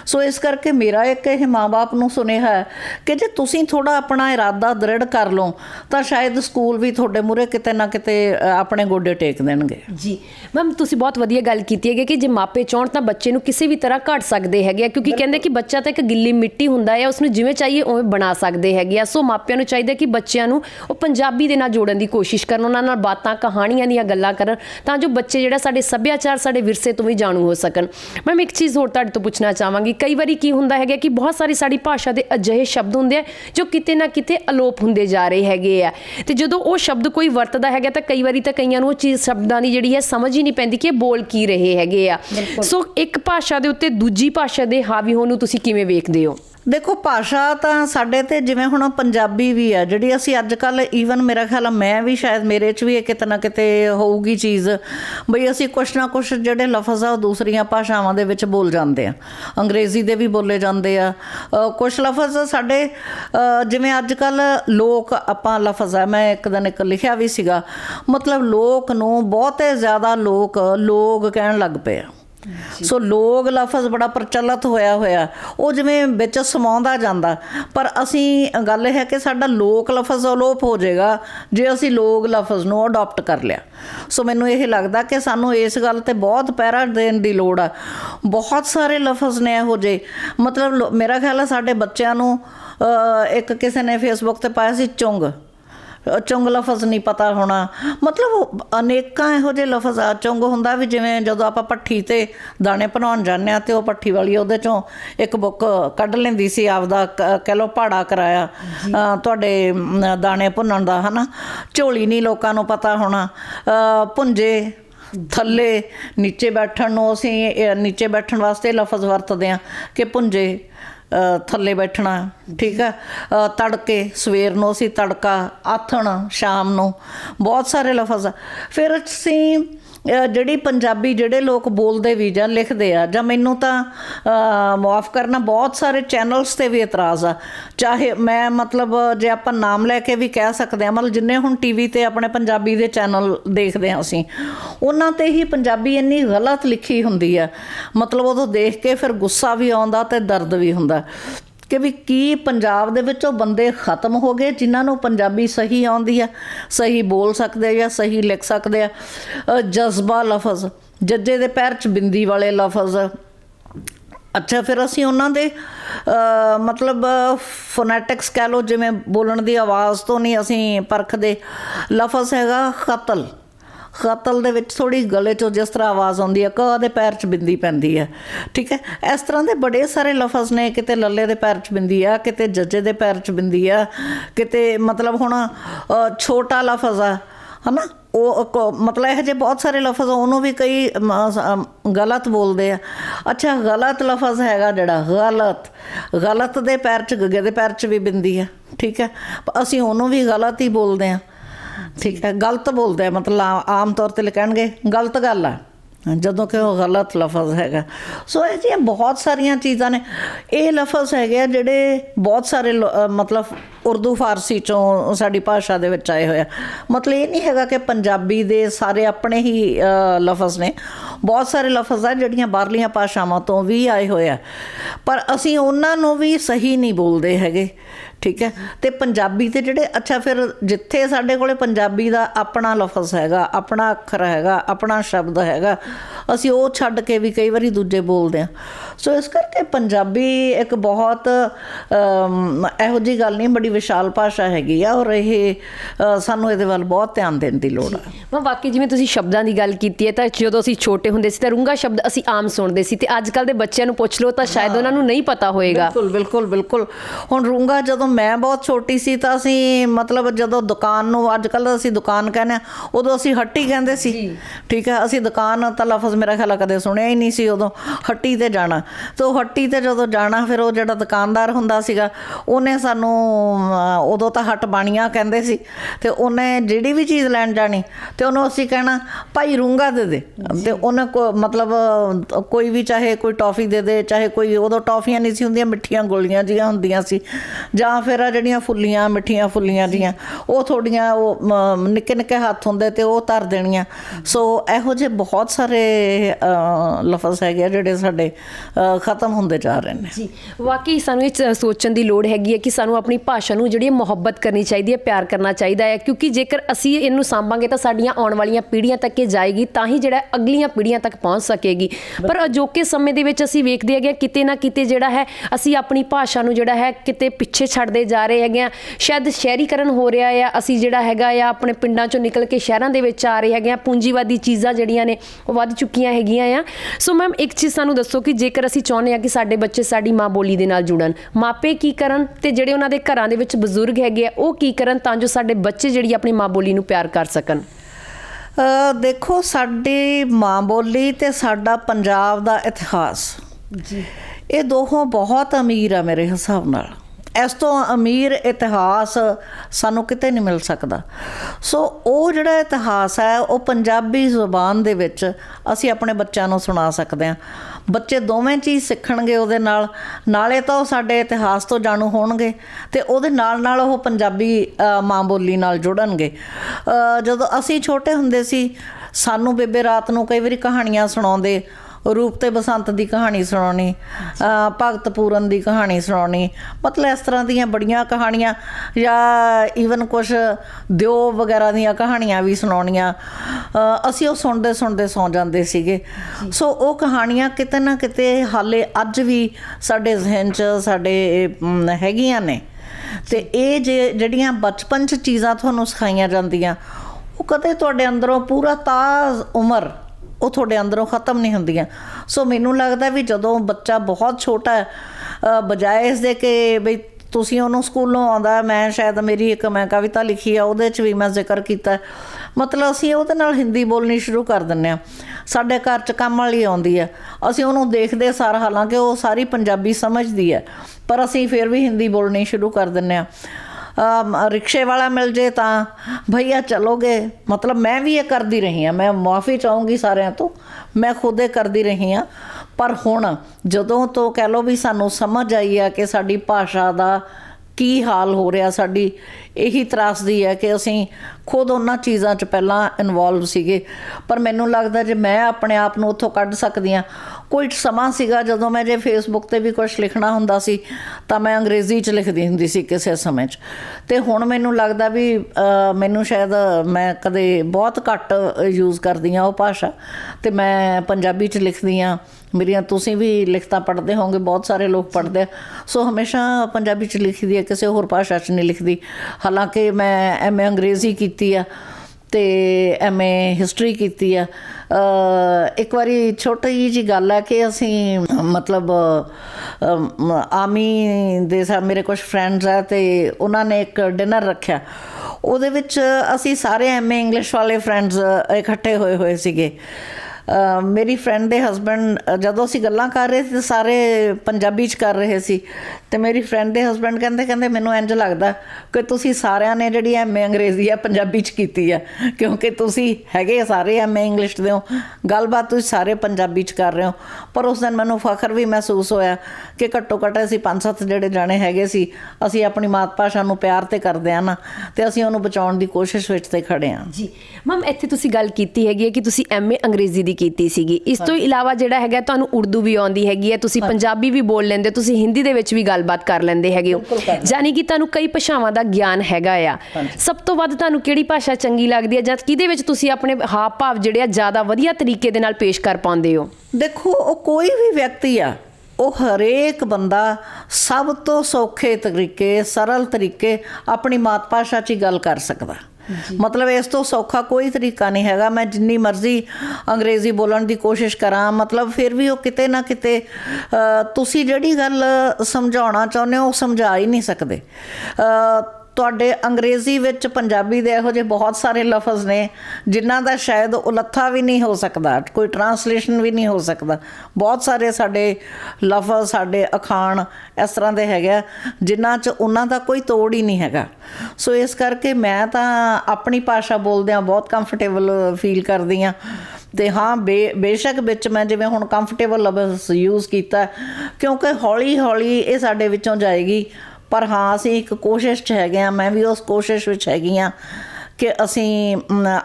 ਸੋ ਇਸ ਕਰਕੇ ਮੇਰਾ ਇੱਕ ਇਹ ਮਾਂ-ਬਾਪ ਨੂੰ ਸੁਨੇਹਾ ਹੈ ਕਿ ਜੇ ਤੁਸੀਂ ਥੋੜਾ ਆਪਣਾ ਇਰਾਦਾ ਦ੍ਰਿੜ ਕਰ ਲਓ ਤਾਂ ਸ਼ਾਇਦ ਸਕੂਲ ਵੀ ਤੁਹਾਡੇ ਮੂਹਰੇ ਕਿਤੇ ਨਾ ਕਿਤੇ ਆਪਣੇ ਗੋਡੇ ਟੇਕ ਦੇਣਗੇ। ਜੀ। ਮੈਮ ਤੁਸੀਂ ਬਹੁਤ ਵਧੀਆ ਗੱਲ ਕੀਤੀ ਹੈ ਕਿ ਜੇ ਮਾਪੇ ਚਾਹਣ ਤਾਂ ਬੱਚੇ ਨੂੰ ਕਿਸੇ ਵੀ ਤਰ੍ਹਾਂ ਘੜ ਸਕਦੇ ਹੈਗੇ ਆ ਕਿਉਂਕਿ ਕਹਿੰਦੇ ਕਿ ਬੱਚਾ ਤਾਂ ਇੱਕ ਗਿੱਲੀ ਮਿੱਟੀ ਹੁੰਦਾ ਹੈ ਉਸ ਨੂੰ ਜਿਵੇਂ ਚਾਹੀਏ ਉਵੇਂ ਬਣਾ ਸਕਦੇ ਹੈਗੇ ਆ। ਸੋ ਮਾਪਿਆਂ ਨੂੰ ਚਾਹੀਦਾ ਕਿ ਬੱਚਿਆਂ ਨੂੰ ਉਹ ਪੰਜਾਬੀ ਦੇ ਨਾਲ ਜੋੜਨ ਦੀ ਕੋਸ਼ਿਸ਼ ਕਰਨ ਉਹਨਾਂ ਨਾਲ ਬਾਤਾਂ ਕਹਾਣੀਆਂ ਦੀਆਂ ਗੱਲਾਂ ਕਰਨ ਤਾਂ ਜੋ ਬੱਚੇ ਜਿਹੜਾ ਸਾਡੇ ਸੱਭਿਆਚਾਰ ਸਾਡੇ ਵਿਰਸੇ ਤੋਂ ਵੀ ਜਾਣੂ ਹੋ ਸਕਣ। ਮੈਮ ਇੱਕ ਚੀਜ਼ ਹੋਰ ਤੁਹਾਡੇ ਤੋਂ ਪੁੱਛਣਾ ਚਾਹਾਂਗੀ। ਕਈ ਵਾਰੀ ਕੀ ਹੁੰਦਾ ਹੈਗਾ ਕਿ ਬਹੁਤ ਸਾਰੀ ਸਾਡੀ ਭਾਸ਼ਾ ਦੇ ਅਜਿਹੇ ਸ਼ਬਦ ਹੁੰਦੇ ਆ ਜੋ ਕਿਤੇ ਨਾ ਕਿਤੇ ਅਲੋਪ ਹੁੰਦੇ ਜਾ ਰਹੇ ਹੈਗੇ ਆ। ਤੇ ਜਦੋਂ ਉਹ ਸ਼ਬਦ ਕੋਈ ਵਰਤਦਾ ਹੈਗਾ ਤਾਂ ਕਈ ਵਾਰੀ ਤਾਂ ਕਈਆਂ ਨੂੰ ਉਹ ਚੀਜ਼ ਸ਼ਬਦਾਂ ਦੀ ਜਿਹੜੀ ਹੈ ਸਮਝ ਹੀ ਨਹੀਂ ਪੈਂਦੀ ਕਿ ਇਹ ਬੋਲ ਕੀ ਰਹੇ ਹੈਗੇ ਆ। ਸੋ ਇੱਕ ਭਾਸ਼ਾ ਦੇ ਉੱਤੇ ਦੂਜੀ ਭਾਸ਼ਾ ਦੇ ਹਾਵੀ ਹੋਣ ਨੂੰ ਤੁਸੀਂ ਕਿਵੇਂ ਵੇਖਦੇ ਹੋ? ਦੇਖੋ, ਭਾਸ਼ਾ ਤਾਂ ਸਾਡੇ ਤੇ ਜਿਵੇਂ ਹੁਣ ਪੰਜਾਬੀ ਵੀ ਆ, ਜਿਹੜੀ ਅਸੀਂ ਅੱਜ ਕੱਲ ਈਵਨ ਮੇਰਾ ਖਿਆਲ ਆ, ਮੈਂ ਵੀ ਸ਼ਾਇਦ ਮੇਰੇ 'ਚ ਵੀ ਇਹ ਕਿਤੇ ਨਾ ਕਿਤੇ ਹੋਊਗੀ ਚੀਜ਼। ਬਈ ਅਸੀਂ ਕੁਛ ਨਾ ਕੁਛ ਜਿਹੜੇ ਲਫ਼ਜ਼ ਆ, ਉਹ ਦੂਸਰੀਆਂ ਭਾਸ਼ਾਵਾਂ ਦੇ ਵਿੱਚ ਬੋਲ ਜਾਂਦੇ ਆ। ਅੰਗਰੇਜ਼ੀ ਦੇ ਵੀ ਬੋਲੇ ਜਾਂਦੇ ਆ। ਕੁਛ ਲਫ਼ਜ਼ ਸਾਡੇ ਜਿਵੇਂ ਅੱਜ ਕੱਲ ਲੋਕ, ਆਪਾਂ ਲਫ਼ਜ਼ ਆ, ਮੈਂ ਇੱਕ ਦਿਨ ਇੱਕ ਲਿਖਿਆ ਵੀ ਸੀਗਾ, ਮਤਲਬ ਲੋਕ ਨੂੰ ਬਹੁਤੇ ਜ਼ਿਆਦਾ ਲੋਕ ਲੋਕ ਕਹਿਣ ਲੱਗ ਪਏ ਆ। ਸੋ ਲੋਗ ਲਫ਼ਜ਼ ਬੜਾ ਪ੍ਰਚਲਿਤ ਹੋਇਆ ਹੋਇਆ। ਉਹ ਜਿਵੇਂ ਵਿੱਚ ਸਮਾਉਂਦਾ ਜਾਂਦਾ। ਪਰ ਅਸੀਂ ਗੱਲ ਇਹ ਹੈ ਕਿ ਸਾਡਾ ਲੋਕ ਲਫ਼ਜ਼ ਅਲੋਪ ਹੋ ਜਾਏਗਾ ਜੇ ਅਸੀਂ ਲੋਗ ਲਫ਼ਜ਼ ਨੂੰ ਅਡਾਪਟ ਕਰ ਲਿਆ। ਸੋ ਮੈਨੂੰ ਇਹ ਲੱਗਦਾ ਕਿ ਸਾਨੂੰ ਇਸ ਗੱਲ ਤੇ ਬਹੁਤ ਪਹਿਰਾ ਦੇਣ ਦੀ ਲੋੜ ਆ। ਬਹੁਤ ਸਾਰੇ ਲਫ਼ਜ਼ ਨੇ ਇਹੋ ਜਿਹੇ। ਮਤਲਬ ਮੇਰਾ ਖਿਆਲ ਹੈ ਸਾਡੇ ਬੱਚਿਆਂ ਨੂੰ ਇੱਕ ਕਿਸੇ ਨੇ ਫੇਸਬੁੱਕ ਤੇ ਪਾਇਆ ਸੀ ਚੁੰਗ। ਚੁੰਗ ਲਫ਼ਜ਼ ਨਹੀਂ ਪਤਾ ਹੋਣਾ। ਮਤਲਬ ਅਨੇਕਾਂ ਇਹੋ ਜਿਹੇ ਲਫ਼ਜ਼ ਆ ਚੁੰਗ ਹੁੰਦਾ ਵੀ ਜਿਵੇਂ ਜਦੋਂ ਆਪਾਂ ਪੱਠੀ ਤੇ ਦਾਣੇ ਬਣਾਉਣ ਜਾਂਦੇ ਆ ਤੇ ਉਹ ਪੱਠੀ ਵਾਲੀ ਉਹਦੇ ਚੋਂ ਇੱਕ ਬੁੱਕ ਕੱਢ ਲੈਂਦੀ ਸੀ ਆਪਦਾ ਕਹਿ ਲੋ ਪਾੜਾ ਕਰਾਇਆ। ਤੁਹਾਡੇ ਦਾਣੇ ਭੁੰਨਣ ਦਾ ਹਨਾ? ਝੋਲੀ ਨਹੀਂ ਲੋਕਾਂ ਨੂੰ ਪਤਾ ਹੋਣਾ। ਪੁੰਜੇ ਥੱਲੇ ਨੀਚੇ ਬੈਠਣ ਨੂੰ ਅਸੀਂ ਨੀਚੇ ਬੈਠਣ ਵਾਸਤੇ ਲਫ਼ਜ਼ ਵਰਤਦੇ ਆ ਕਿ ਪੁੰਜੇ ਥੱਲੇ ਬੈਠਣਾ, ਠੀਕ ਆ ਤੜਕੇ, ਸਵੇਰ ਨੂੰ ਅਸੀਂ ਤੜਕਾ, ਆਥਣ, ਸ਼ਾਮ ਨੂੰ, ਬਹੁਤ ਸਾਰੇ ਲਫ਼ਜ਼ ਆ। ਫਿਰ ਅਸੀਂ ਜਿਹੜੀ ਪੰਜਾਬੀ ਜਿਹੜੇ ਲੋਕ ਬੋਲਦੇ ਵੀ ਜਾਂ ਲਿਖਦੇ ਆ ਜਾਂ ਮੈਨੂੰ ਤਾਂ ਮਾਫ ਕਰਨਾ, ਬਹੁਤ ਸਾਰੇ ਚੈਨਲਸ ਤੇ ਵੀ ਇਤਰਾਜ਼ ਆ। ਚਾਹੇ ਮੈਂ ਮਤਲਬ ਜੇ ਆਪਾਂ ਨਾਮ ਲੈ ਕੇ ਵੀ ਕਹਿ ਸਕਦੇ ਆ, ਮਤਲਬ ਜਿੰਨੇ ਹੁਣ ਟੀਵੀ ਤੇ ਆਪਣੇ ਪੰਜਾਬੀ ਦੇ ਚੈਨਲ ਦੇਖਦੇ ਆ ਅਸੀਂ, ਉਹਨਾਂ ਤੇ ਹੀ ਪੰਜਾਬੀ ਇੰਨੀ ਗਲਤ ਲਿਖੀ ਹੁੰਦੀ ਆ। ਮਤਲਬ ਉਦੋਂ ਦੇਖ ਕੇ ਫਿਰ ਗੁੱਸਾ ਵੀ ਆਉਂਦਾ ਤੇ ਦਰਦ ਵੀ ਹੁੰਦਾ। ਕਿ ਵੀ ਕੀ ਪੰਜਾਬ ਦੇ ਵਿੱਚ ਉਹ ਬੰਦੇ ਖਤਮ ਹੋ ਗਏ ਜਿਨ੍ਹਾਂ ਨੂੰ ਪੰਜਾਬੀ ਸਹੀ ਆਉਂਦੀ ਆ, ਸਹੀ ਬੋਲ ਸਕਦੇ ਆ ਜਾਂ ਸਹੀ ਲਿਖ ਸਕਦੇ ਆ। ਜਜ਼ਬਾ ਲਫ਼ਜ਼, ਜੱਜੇ ਦੇ ਪੈਰ 'ਚ ਬਿੰਦੀ ਵਾਲੇ ਲਫ਼ਜ਼। ਅੱਛਾ, ਫਿਰ ਅਸੀਂ ਉਹਨਾਂ ਦੇ ਮਤਲਬ ਫੋਨੈਟਿਕਸ ਕਹਿ ਲਓ, ਜਿਵੇਂ ਬੋਲਣ ਦੀ ਆਵਾਜ਼ ਤੋਂ ਨਹੀਂ ਅਸੀਂ ਪਰਖਦੇ। ਲਫ਼ਜ਼ ਹੈਗਾ ਕਤਲ ਕਤਲ ਦੇ ਵਿੱਚ ਥੋੜੀ ਗਲੇ ਚੋਂ ਜਿਸ ਤਰ੍ਹਾਂ ਆਵਾਜ਼ ਆਉਂਦੀ ਹੈ ਕ ਦੇ ਪੈਰ 'ਚ ਬਿੰਦੀ ਪੈਂਦੀ ਹੈ। ਠੀਕ ਹੈ? ਇਸ ਤਰ੍ਹਾਂ ਦੇ ਬੜੇ ਸਾਰੇ ਲਫ਼ਜ਼ ਨੇ ਕਿਤੇ ਲੱਲੇ ਦੇ ਪੈਰ 'ਚ ਬਿੰਦੀ ਆ ਕਿਤੇ ਜੱਜੇ ਦੇ ਪੈਰ 'ਚ ਬਿੰਦੀ ਆ ਕਿਤੇ ਮਤਲਬ ਹੁਣ ਛੋਟਾ ਲਫ਼ਜ਼ ਆ ਹਨਾ? ਉਹ ਕੋ- ਮਤਲਬ ਇਹ ਜੇ ਬਹੁਤ ਸਾਰੇ ਲਫ਼ਜ਼ ਆ, ਉਹਨੂੰ ਵੀ ਕਈ ਗਲਤ ਬੋਲਦੇ ਆ। ਅੱਛਾ ਗਲਤ ਲਫ਼ਜ਼ ਹੈਗਾ ਜਿਹੜਾ ਗਲਤ। ਗਲਤ ਦੇ ਪੈਰ 'ਚ ਗੱਗੇ ਦੇ ਪੈਰ 'ਚ ਵੀ ਬਿੰਦੀ ਆ ਠੀਕ ਹੈ? ਅਸੀਂ ਉਹਨੂੰ ਵੀ ਗਲਤ ਹੀ ਬੋਲਦੇ ਆ। ਠੀਕ ਹੈ, ਗਲਤ ਬੋਲਦੇ ਮਤਲਬ ਆਮ ਤੌਰ ਤੇ ਕਹਿਣਗੇ ਗਲਤ ਗੱਲ ਆ। ਜਦੋਂ ਕਿ ਉਹ ਗਲਤ ਲਫ਼ਜ਼ ਹੈਗਾ। ਸੋ ਇਹ ਜਿਹੀਆਂ ਬਹੁਤ ਸਾਰੀਆਂ ਚੀਜ਼ਾਂ ਨੇ। ਇਹ ਲਫ਼ਜ਼ ਹੈਗੇ ਆ ਜਿਹੜੇ ਬਹੁਤ ਸਾਰੇ ਲੋ- ਮਤਲਬ ਉਰਦੂ ਫਾਰਸੀ ਚੋਂ ਸਾਡੀ ਭਾਸ਼ਾ ਦੇ ਵਿੱਚ ਆਏ ਹੋਏ ਆ। ਮਤਲਬ ਇਹ ਨਹੀਂ ਹੈਗਾ ਕਿ ਪੰਜਾਬੀ ਦੇ ਸਾਰੇ ਆਪਣੇ ਹੀ ਲਫ਼ਜ਼ ਨੇ। ਬਹੁਤ ਸਾਰੇ ਲਫ਼ਜ਼ ਆ ਜਿਹੜੀਆਂ ਬਾਹਰਲੀਆਂ ਭਾਸ਼ਾਵਾਂ ਤੋਂ ਵੀ ਆਏ ਹੋਏ ਆ। ਪਰ ਅਸੀਂ ਉਹਨਾਂ ਨੂੰ ਵੀ ਸਹੀ ਨਹੀਂ ਬੋਲਦੇ ਹੈਗੇ। ਠੀਕ ਹੈ? ਤੇ ਪੰਜਾਬੀ ਤੇ ਜਿਹੜੇ ਅੱਛਾ ਫਿਰ ਜਿੱਥੇ ਸਾਡੇ ਕੋਲੇ ਪੰਜਾਬੀ ਦਾ ਆਪਣਾ ਲਫ਼ਜ਼ ਹੈਗਾ ਆਪਣਾ ਅੱਖਰ ਹੈਗਾ ਆਪਣਾ ਸ਼ਬਦ ਹੈਗਾ ਅਸੀਂ ਉਹ ਛੱਡ ਕੇ ਵੀ ਕਈ ਵਾਰੀ ਦੂਜੇ ਬੋਲਦੇ ਆ ਸੋ ਇਸ ਕਰਕੇ ਪੰਜਾਬੀ ਇੱਕ ਬਹੁਤ ਇਹੋ ਜੀ ਗੱਲ ਨਹੀਂ ਬੜੀ ਵਿਸ਼ਾਲ ਭਾਸ਼ਾ ਹੈਗੀ ਆ ਔਰ ਇਹ ਸਾਨੂੰ ਇਹਦੇ ਵੱਲ ਬਹੁਤ ਧਿਆਨ ਦੇਣ ਦੀ ਲੋੜ ਆ। ਮੈਂ ਵਾਕਈ ਜਿਵੇਂ ਤੁਸੀਂ ਸ਼ਬਦਾਂ ਦੀ ਗੱਲ ਕੀਤੀ ਹੈ ਤਾਂ ਜਦੋਂ ਅਸੀਂ ਛੋਟੇ ਹੁੰਦੇ ਸੀ ਤਾਂ ਰੂੰਗਾ ਸ਼ਬਦ ਅਸੀਂ ਆਮ ਸੁਣਦੇ ਸੀ ਤੇ ਅੱਜ ਕੱਲ ਦੇ ਬੱਚਿਆਂ ਨੂੰ ਪੁੱਛ ਲਓ ਤਾਂ ਸ਼ਾਇਦ ਉਹਨਾਂ ਨੂੰ ਨਹੀਂ ਪਤਾ ਹੋਏਗਾ। ਬਿਲਕੁਲ ਬਿਲਕੁਲ ਬਿਲਕੁਲ। ਹੁਣ ਰੂੰਗਾ ਜਦੋਂ ਮੈਂ ਬਹੁਤ ਛੋਟੀ ਸੀ ਤਾਂ ਅਸੀਂ ਮਤਲਬ ਜਦੋਂ ਦੁਕਾਨ ਨੂੰ ਅੱਜ ਕੱਲ ਅਸੀਂ ਦੁਕਾਨ ਕਹਿੰਦੇ ਆ ਉਦੋਂ ਅਸੀਂ ਹੱਟੀ ਕਹਿੰਦੇ ਸੀ। ਠੀਕ ਹੈ ਅਸੀਂ ਦੁਕਾਨ ਤਾਂ ਲਫ਼ਜ਼ ਮੇਰਾ ਖਿਆਲ ਕਦੇ ਸੁਣਿਆ ਹੀ ਨਹੀਂ ਸੀ ਉਦੋਂ ਹੱਟੀ ਤੇ ਜਾਣਾ। ਤੇ ਹੱਟੀ ਤੇ ਜਦੋਂ ਜਾਣਾ ਫਿਰ ਉਹ ਜਿਹੜਾ ਦੁਕਾਨਦਾਰ ਹੁੰਦਾ ਸੀਗਾ ਉਹਨੇ ਸਾਨੂੰ ਉਦੋਂ ਤਾਂ ਹੱਟ ਬਾਣੀਆਂ ਕਹਿੰਦੇ ਸੀ। ਤੇ ਉਹਨੇ ਜਿਹੜੀ ਵੀ ਚੀਜ਼ ਲੈਣ ਜਾਣੀ ਤੇ ਉਹਨੂੰ ਅਸੀਂ ਕਹਿਣਾ ਭਾਈ ਰੂੰਗਾ ਦੇ ਦੇ। ਤੇ ਉਹਨੇ ਕੋ ਮਤਲਬ ਕੋਈ ਵੀ ਚਾਹੇ ਕੋਈ ਟੌਫੀ ਦੇ ਦੇ ਚਾਹੇ ਕੋਈ ਉਦੋਂ ਟੌਫੀਆਂ ਨਹੀਂ ਸੀ ਹੁੰਦੀਆਂ ਮਿੱਠੀਆਂ ਗੋਲੀਆਂ ਜੀਆਂ ਹੁੰਦੀਆਂ ਸੀ। ਜਾਂ ਫਿਰ ਆ ਜਿਹੜੀਆਂ ਫੁੱਲੀਆਂ, ਮਿੱਠੀਆਂ ਫੁੱਲੀਆਂ ਦੀਆਂ, ਉਹ ਥੋੜੀਆਂ ਉਹ ਨਿੱਕੇ ਨਿੱਕੇ ਹੱਥ ਹੁੰਦੇ ਤੇ ਉਹ ਧਰ ਦੇਣੀਆਂ। ਸੋ ਇਹੋ ਜਿਹੇ ਬਹੁਤ ਸਾਰੇ ਲਫ਼ਜ਼ ਹੈਗੇ ਆ ਜਿਹੜੇ ਸਾਡੇ ਖਤਮ ਹੁੰਦੇ ਜਾ ਰਹੇ ਨੇ। ਜੀ, ਵਾਕਈ ਸਾਨੂੰ ਇਹ ਸੋਚਣ ਦੀ ਲੋੜ ਹੈਗੀ ਹੈ ਕਿ ਸਾਨੂੰ ਆਪਣੀ ਭਾਸ਼ਾ ਨੂੰ ਜਿਹੜੀ ਮੁਹੱਬਤ ਕਰਨੀ ਚਾਹੀਦੀ ਹੈ, ਪਿਆਰ ਕਰਨਾ ਚਾਹੀਦਾ ਹੈ, ਕਿਉਂਕਿ ਜੇਕਰ ਅਸੀਂ ਇਹਨੂੰ ਸਾਂਭਾਂਗੇ ਤਾਂ ਸਾਡੀਆਂ ਆਉਣ ਵਾਲੀਆਂ ਪੀੜ੍ਹੀਆਂ ਤੱਕ ਇਹ ਜਾਏਗੀ, ਤਾਂ ਹੀ ਜਿਹੜਾ ਅਗਲੀਆਂ ਪੀੜ੍ਹੀਆਂ ਤੱਕ ਪਹੁੰਚ ਸਕੇਗੀ। ਪਰ ਅਜੋਕੇ ਸਮੇਂ ਦੇ ਵਿੱਚ ਅਸੀਂ ਵੇਖਦੇ ਹੈਗੇ ਕਿਤੇ ਨਾ ਕਿਤੇ ਜਿਹੜਾ ਹੈ, ਅਸੀਂ ਆਪਣੀ ਭਾਸ਼ਾ ਨੂੰ ਜਿਹੜਾ ਹੈ ਕਿਤੇ ਪਿੱਛੇ ਛੱਡ ਛੱਡਦੇ ਜਾ ਰਹੇ ਹੈਗੇ ਆ। ਸ਼ਾਇਦ ਸ਼ਹਿਰੀਕਰਨ ਹੋ ਰਿਹਾ ਆ। ਅਸੀਂ ਜਿਹੜਾ ਹੈਗਾ ਆ ਆਪਣੇ ਪਿੰਡਾਂ ਚੋਂ ਨਿਕਲ ਕੇ ਸ਼ਹਿਰਾਂ ਦੇ ਵਿੱਚ ਆ ਰਹੇ ਹੈਗੇ ਆ। ਪੂੰਜੀਵਾਦੀ ਚੀਜ਼ਾਂ ਜਿਹੜੀਆਂ ਨੇ ਉਹ ਵੱਧ ਚੁੱਕੀਆਂ ਹੈਗੀਆਂ ਆ। ਸੋ ਮੈਮ ਇੱਕ ਚੀਜ਼ ਸਾਨੂੰ ਦੱਸੋ ਕਿ ਜੇਕਰ ਅਸੀਂ ਚਾਹੁੰਦੇ ਆ ਕਿ ਸਾਡੇ ਬੱਚੇ ਸਾਡੀ ਮਾਂ ਬੋਲੀ ਦੇ ਨਾਲ ਜੁੜਨ ਮਾਪੇ ਕੀ ਕਰਨ ਤੇ ਜਿਹੜੇ ਉਹਨਾਂ ਦੇ ਘਰਾਂ ਦੇ ਵਿੱਚ ਬਜ਼ੁਰਗ ਹੈਗੇ ਆ ਉਹ ਕੀ ਕਰਨ ਤਾਂ ਜੋ ਸਾਡੇ ਬੱਚੇ ਜਿਹੜੀ ਆਪਣੀ ਮਾਂ ਬੋਲੀ ਨੂੰ ਪਿਆਰ ਕਰ ਸਕਣ? ਦੇਖੋ ਸਾਡੀ ਮਾਂ ਬੋਲੀ ਤੇ ਸਾਡਾ ਪੰਜਾਬ ਦਾ ਇਤਿਹਾਸ ਜੀ। ਇਹ ਦੋਹੋਂ ਬਹੁਤ ਅਮੀਰ ਆ ਮੇਰੇ ਹਿਸਾਬ ਨਾਲ। ਇਸ ਤੋਂ ਅਮੀਰ ਇਤਿਹਾਸ ਸਾਨੂੰ ਕਿਤੇ ਨਹੀਂ ਮਿਲ ਸਕਦਾ। ਸੋ ਉਹ ਜਿਹੜਾ ਇਤਿਹਾਸ ਹੈ, ਉਹ ਪੰਜਾਬੀ ਜ਼ੁਬਾਨ ਦੇ ਵਿੱਚ ਅਸੀਂ ਆਪਣੇ ਬੱਚਿਆਂ ਨੂੰ ਸੁਣਾ ਸਕਦੇ ਹਾਂ। ਬੱਚੇ ਦੋਵੇਂ ਚੀਜ਼ ਸਿੱਖਣਗੇ ਉਹਦੇ ਨਾਲ, ਨਾਲੇ ਤਾਂ ਉਹ ਸਾਡੇ ਇਤਿਹਾਸ ਤੋਂ ਜਾਣੂ ਹੋਣਗੇ ਤੇ ਉਹਦੇ ਨਾਲ ਨਾਲ ਉਹ ਪੰਜਾਬੀ ਮਾਂ ਬੋਲੀ ਨਾਲ ਜੁੜਨਗੇ। ਜਦੋਂ ਅਸੀਂ ਛੋਟੇ ਹੁੰਦੇ ਸੀ, ਸਾਨੂੰ ਬੇਬੇ ਰਾਤ ਨੂੰ ਕਈ ਵਾਰੀ ਕਹਾਣੀਆਂ ਸੁਣਾਉਂਦੇ ਰੂਪ ਤੇ ਬਸੰਤ ਦੀ ਕਹਾਣੀ ਸੁਣਾਉਣੀ ਭਗਤ ਪੂਰਨ ਦੀ ਕਹਾਣੀ ਸੁਣਾਉਣੀ। ਮਤਲਬ ਇਸ ਤਰ੍ਹਾਂ ਦੀਆਂ ਬੜੀਆਂ ਕਹਾਣੀਆਂ ਜਾਂ ਈਵਨ ਕੁਝ ਦਿਓ ਵਗੈਰਾ ਦੀਆਂ ਕਹਾਣੀਆਂ ਵੀ ਸੁਣਾਉਣੀਆਂ। ਅਸੀਂ ਉਹ ਸੁਣਦੇ ਸੁਣਦੇ ਸੌਂ ਜਾਂਦੇ ਸੀਗੇ। ਸੋ ਉਹ ਕਹਾਣੀਆਂ ਕਿਤੇ ਨਾ ਕਿਤੇ ਹਾਲੇ ਅੱਜ ਵੀ ਸਾਡੇ ਜ਼ਿਹਨ 'ਚ, ਸਾਡੇ ਹੈਗੀਆਂ ਨੇ। ਤੇ ਇਹ ਜੇ ਜਿਹੜੀਆਂ ਬਚਪਨ 'ਚ ਚੀਜ਼ਾਂ ਤੁਹਾਨੂੰ ਸਿਖਾਈਆਂ ਜਾਂਦੀਆਂ, ਉਹ ਕਦੇ ਤੁਹਾਡੇ ਅੰਦਰੋਂ ਪੂਰਾ ਤਾਜ਼ ਉਮਰ ਉਹ ਤੁਹਾਡੇ ਅੰਦਰੋਂ ਖਤਮ ਨਹੀਂ ਹੁੰਦੀਆਂ। ਸੋ ਮੈਨੂੰ ਲੱਗਦਾ ਵੀ ਜਦੋਂ ਬੱਚਾ ਬਹੁਤ ਛੋਟਾ ਹੈ ਬਜਾਏ ਇਸ ਦੇ ਕਿ ਬਈ ਤੁਸੀਂ ਉਹਨੂੰ ਸਕੂਲੋਂ ਆਉਂਦਾ, ਮੈਂ ਸ਼ਾਇਦ ਮੇਰੀ ਇੱਕ ਮੈਂ ਕਵਿਤਾ ਲਿਖੀ ਆ, ਉਹਦੇ 'ਚ ਵੀ ਮੈਂ ਜ਼ਿਕਰ ਕੀਤਾ। ਮਤਲਬ ਅਸੀਂ ਉਹਦੇ ਨਾਲ ਹਿੰਦੀ ਬੋਲਣੀ ਸ਼ੁਰੂ ਕਰ ਦਿੰਨੇ ਆ ਸਾਡੇ ਘਰ 'ਚ ਕੰਮ ਵਾਲੀ ਆਉਂਦੀ ਹੈ। ਅਸੀਂ ਉਹਨੂੰ ਦੇਖਦੇ ਸਾਰ, ਹਾਲਾਂਕਿ ਉਹ ਸਾਰੀ ਪੰਜਾਬੀ ਸਮਝਦੀ ਹੈ, ਪਰ ਅਸੀਂ ਫਿਰ ਵੀ ਹਿੰਦੀ ਬੋਲਣੀ ਸ਼ੁਰੂ ਕਰ ਦਿੰਨੇ ਆ ਰਿਕਸ਼ੇ ਵਾਲਾ ਮਿਲ ਜੇ ਤਾਂ, ਭਈਆ ਚਲੋਗੇ? ਮਤਲਬ ਮੈਂ ਵੀ ਇਹ ਕਰਦੀ ਰਹੀ ਹਾਂ। ਮੈਂ ਮਾਫੀ ਚਾਹੂੰਗੀ ਸਾਰਿਆਂ ਤੋਂ। ਮੈਂ ਖੁਦ ਇਹ ਕਰਦੀ ਰਹੀ ਹਾਂ। ਪਰ ਹੁਣ ਜਦੋਂ ਤੋਂ ਕਹਿ ਲਓ ਵੀ ਸਾਨੂੰ ਸਮਝ ਆਈ ਆ ਕਿ ਸਾਡੀ ਭਾਸ਼ਾ ਦਾ ਕੀ ਹਾਲ ਹੋ ਰਿਹਾ, ਸਾਡੀ ਇਹੀ ਤਰਾਸਦੀ ਹੈ ਕਿ ਅਸੀਂ ਖੁਦ ਉਹਨਾਂ ਚੀਜ਼ਾਂ 'ਚ ਪਹਿਲਾਂ ਇਨਵੋਲਵ ਸੀਗੇ। ਪਰ ਮੈਨੂੰ ਲੱਗਦਾ ਜੇ ਮੈਂ ਆਪਣੇ ਆਪ ਨੂੰ ਉੱਥੋਂ ਕੱਢ ਸਕਦੀ ਹਾਂ, ਕੋਈ ਸਮਾਂ ਸੀਗਾ ਜਦੋਂ ਮੈਂ ਜੇ ਫੇਸਬੁੱਕ ਤੇ ਵੀ ਕੁਝ ਲਿਖਣਾ ਹੁੰਦਾ ਸੀ, ਤਾਂ ਮੈਂ ਅੰਗਰੇਜ਼ੀ 'ਚ ਲਿਖਦੀ ਹੁੰਦੀ ਸੀ ਕਿਸੇ ਸਮੇਂ 'ਚ। ਤੇ ਹੁਣ ਮੈਨੂੰ ਲੱਗਦਾ ਵੀ ਮੈਨੂੰ ਸ਼ਾਇਦ ਮੈਂ ਕਦੇ ਬਹੁਤ ਘੱਟ ਯੂਜ਼ ਕਰਦੀ ਹਾਂ ਉਹ ਭਾਸ਼ਾ। ਤੇ ਮੈਂ ਪੰਜਾਬੀ 'ਚ ਲਿਖਦੀ ਹਾਂ। ਮੇਰੀਆਂ ਤੁਸੀਂ ਵੀ ਲਿਖਤਾਂ ਪੜ੍ਹਦੇ ਹੋਵੋਗੇ, ਬਹੁਤ ਸਾਰੇ ਲੋਕ ਪੜ੍ਹਦੇ ਆ। ਸੋ ਹਮੇਸ਼ਾ ਪੰਜਾਬੀ 'ਚ ਲਿਖਦੀ ਹੈ, ਕਿਸੇ ਹੋਰ ਭਾਸ਼ਾ 'ਚ ਨਹੀਂ ਲਿਖਦੀ। ਹਾਲਾਂਕਿ ਮੈਂ ਐਮਏ ਅੰਗਰੇਜ਼ੀ ਕੀਤੀ ਆ ਤੇ ਐਮਏ ਹਿਸਟਰੀ ਕੀਤੀ ਆ। ਇੱਕ ਵਾਰੀ ਛੋਟੀ ਜੀ ਗੱਲ ਹੈ ਕਿ ਅਸੀਂ, ਮਤਲਬ ਆਮੀ ਦੇ ਸਾ, ਮੇਰੇ ਕੁਝ ਫਰੈਂਡਸ ਆ ਤੇ ਉਹਨਾਂ ਨੇ ਇੱਕ ਡਿਨਰ ਰੱਖਿਆ। ਉਹਦੇ ਵਿੱਚ ਅਸੀਂ ਸਾਰੇ ਐਮਏ ਇੰਗਲਿਸ਼ ਵਾਲੇ ਫਰੈਂਡਸ ਇਕੱਠੇ ਹੋਏ ਹੋਏ ਸੀਗੇ। ਮੇਰੀ ਫਰੈਂਡ ਦੇ ਹਸਬੰਡ ਜਦੋਂ ਅਸੀਂ ਗੱਲਾਂ ਕਰ ਰਹੇ ਸੀ ਤੇ ਸਾਰੇ ਪੰਜਾਬੀ ਚ ਕਰ ਰਹੇ ਸੀ। ਤੇ ਮੇਰੀ ਫਰੈਂਡ ਦੇ ਹਸਬੰਡ ਕਹਿੰਦੇ ਕਹਿੰਦੇ ਮੈਨੂੰ ਇੰਜ ਲੱਗਦਾ ਕਿ ਤੁਸੀਂ ਸਾਰਿਆਂ ਨੇ ਜਿਹੜੀ ਐਮਏ ਅੰਗਰੇਜ਼ੀ ਆ ਪੰਜਾਬੀ ਚ ਕੀਤੀ ਆ ਕਿਉਂਕਿ ਤੁਸੀਂ ਹੈਗੇ ਸਾਰੇ ਐਮਏ ਇੰਗਲਿਸ਼ ਦੇ ਹੋ। ਗੱਲਬਾਤ ਤੁਸੀਂ ਸਾਰੇ ਪੰਜਾਬੀ ਚ ਕਰ ਰਹੇ ਹੋ। ਪਰ ਉਸ ਦਿਨ ਮੈਨੂੰ ਫਖਰ ਵੀ ਮਹਿਸੂਸ ਹੋਇਆ ਕਿ ਘੱਟੋ ਘੱਟ ਅਸੀਂ ਪੰਜ ਸੱਤ ਜਿਹੜੇ ਜਾਣੇ ਹੈਗੇ ਸੀ, ਅਸੀਂ ਆਪਣੀ ਮਾਤ ਭਾਸ਼ਾ ਨੂੰ ਪਿਆਰ ਤੇ ਕਰਦੇ ਆ ਨਾ, ਤੇ ਅਸੀਂ ਉਹਨੂੰ ਬਚਾਉਣ ਦੀ ਕੋਸ਼ਿਸ਼ ਵਿੱਚ ਤੇ ਖੜੇ ਆ ਜੀ ਮੈਮ ਇੱਥੇ ਤੁਸੀਂ ਗੱਲ ਕੀਤੀ ਹੈਗੀ ਹੈ ਕਿ ਤੁਸੀਂ ਐਮਏ ਅੰਗਰੇਜ਼ੀ ਦੀ ਕੀਤੀ ਸੀਗੀ। ਇਸ ਤੋਂ ਇਲਾਵਾ ਜਿਹੜਾ ਹੈਗਾ ਤੁਹਾਨੂੰ ਉਰਦੂ ਵੀ ਆਉਂਦੀ ਹੈਗੀ ਹੈ ਤੁਸੀਂ ਪੰਜਾਬੀ ਵੀ ਬੋਲ ਲੈਂਦੇ ਤੁਸੀਂ ਹਿੰਦੀ ਦੇ ਵਿੱਚ ਵੀ ਗੱਲਬਾਤ ਕਰ ਲੈਂਦੇ ਹੈਗੇ ਹੋ। ਯਾਨੀ ਕਿ ਤੁਹਾਨੂੰ ਕਈ ਭਾਸ਼ਾਵਾਂ ਦਾ ਗਿਆਨ ਹੈਗਾ ਆ। ਸਭ ਤੋਂ ਵੱਧ ਤੁਹਾਨੂੰ ਕਿਹੜੀ ਭਾਸ਼ਾ ਚੰਗੀ ਲੱਗਦੀ ਹੈ ਜਾਂ ਕਿਹਦੇ ਵਿੱਚ ਤੁਸੀਂ ਆਪਣੇ ਹਾਵ ਭਾਵ ਜਿਹੜੇ ਆ ਜ਼ਿਆਦਾ ਵਧੀਆ ਤਰੀਕੇ ਦੇ ਨਾਲ ਪੇਸ਼ ਕਰ ਪਾਉਂਦੇ ਹੋ? ਦੇਖੋ ਉਹ ਕੋਈ ਵੀ ਵਿਅਕਤੀ ਆ ਉਹ ਹਰੇਕ ਬੰਦਾ ਸਭ ਤੋਂ ਸੌਖੇ ਤਰੀਕੇ ਸਰਲ ਤਰੀਕੇ ਆਪਣੀ ਮਾਤ ਭਾਸ਼ਾ 'ਚ ਹੀ ਗੱਲ ਕਰ ਸਕਦਾ। ਮਤਲਬ ਇਸ ਤੋਂ ਸੌਖਾ ਕੋਈ ਤਰੀਕਾ ਨਹੀਂ ਹੈਗਾ। ਮੈਂ ਜਿੰਨੀ ਮਰਜ਼ੀ ਅੰਗਰੇਜ਼ੀ ਬੋਲਣ ਦੀ ਕੋਸ਼ਿਸ਼ ਕਰਾਂ, ਮਤਲਬ ਫਿਰ ਵੀ ਉਹ ਕਿਤੇ ਨਾ ਕਿਤੇ ਤੁਸੀਂ ਜਿਹੜੀ ਗੱਲ ਸਮਝਾਉਣਾ ਚਾਹੁੰਦੇ ਹੋ, ਉਹ ਸਮਝਾ ਹੀ ਨਹੀਂ ਸਕਦੇ। ਤੁਹਾਡੇ ਅੰਗਰੇਜ਼ੀ ਵਿੱਚ ਪੰਜਾਬੀ ਦੇ ਇਹੋ ਜਿਹੇ ਬਹੁਤ ਸਾਰੇ ਲਫ਼ਜ਼ ਨੇ ਜਿਨ੍ਹਾਂ ਦਾ ਸ਼ਾਇਦ ਉਲੱਥਾ ਵੀ ਨਹੀਂ ਹੋ ਸਕਦਾ ਕੋਈ ਟਰਾਂਸਲੇਸ਼ਨ ਵੀ ਨਹੀਂ ਹੋ ਸਕਦਾ। ਬਹੁਤ ਸਾਰੇ ਸਾਡੇ ਲਫ਼ਜ਼ ਸਾਡੇ ਅਖਾਣ ਇਸ ਤਰ੍ਹਾਂ ਦੇ ਹੈਗੇ ਆ, ਜਿਨ੍ਹਾਂ 'ਚ ਉਹਨਾਂ ਦਾ ਕੋਈ ਤੋੜ ਹੀ ਨਹੀਂ ਹੈਗਾ। ਸੋ ਇਸ ਕਰਕੇ ਮੈਂ ਤਾਂ ਆਪਣੀ ਭਾਸ਼ਾ ਬੋਲਦਿਆਂ ਬਹੁਤ ਕੰਫਰਟੇਬਲ ਫੀਲ ਕਰਦੀ ਆ ਤੇ ਹਾਂ ਬੇ ਬੇਸ਼ੱਕ ਵਿੱਚ ਮੈਂ ਜਿਵੇਂ ਹੁਣ ਕੰਫਰਟੇਬਲ ਲਫ਼ਜ਼ ਯੂਜ਼ ਕੀਤਾ ਕਿਉਂਕਿ ਹੌਲੀ ਹੌਲੀ ਇਹ ਸਾਡੇ ਵਿੱਚੋਂ ਜਾਏਗੀ। ਪਰ ਹਾਂ, ਅਸੀਂ ਇੱਕ ਕੋਸ਼ਿਸ਼ 'ਚ ਹੈਗੇ ਆ ਮੈਂ ਵੀ ਉਸ ਕੋਸ਼ਿਸ਼ ਵਿੱਚ ਹੈਗੀ ਆ ਕਿ ਅਸੀਂ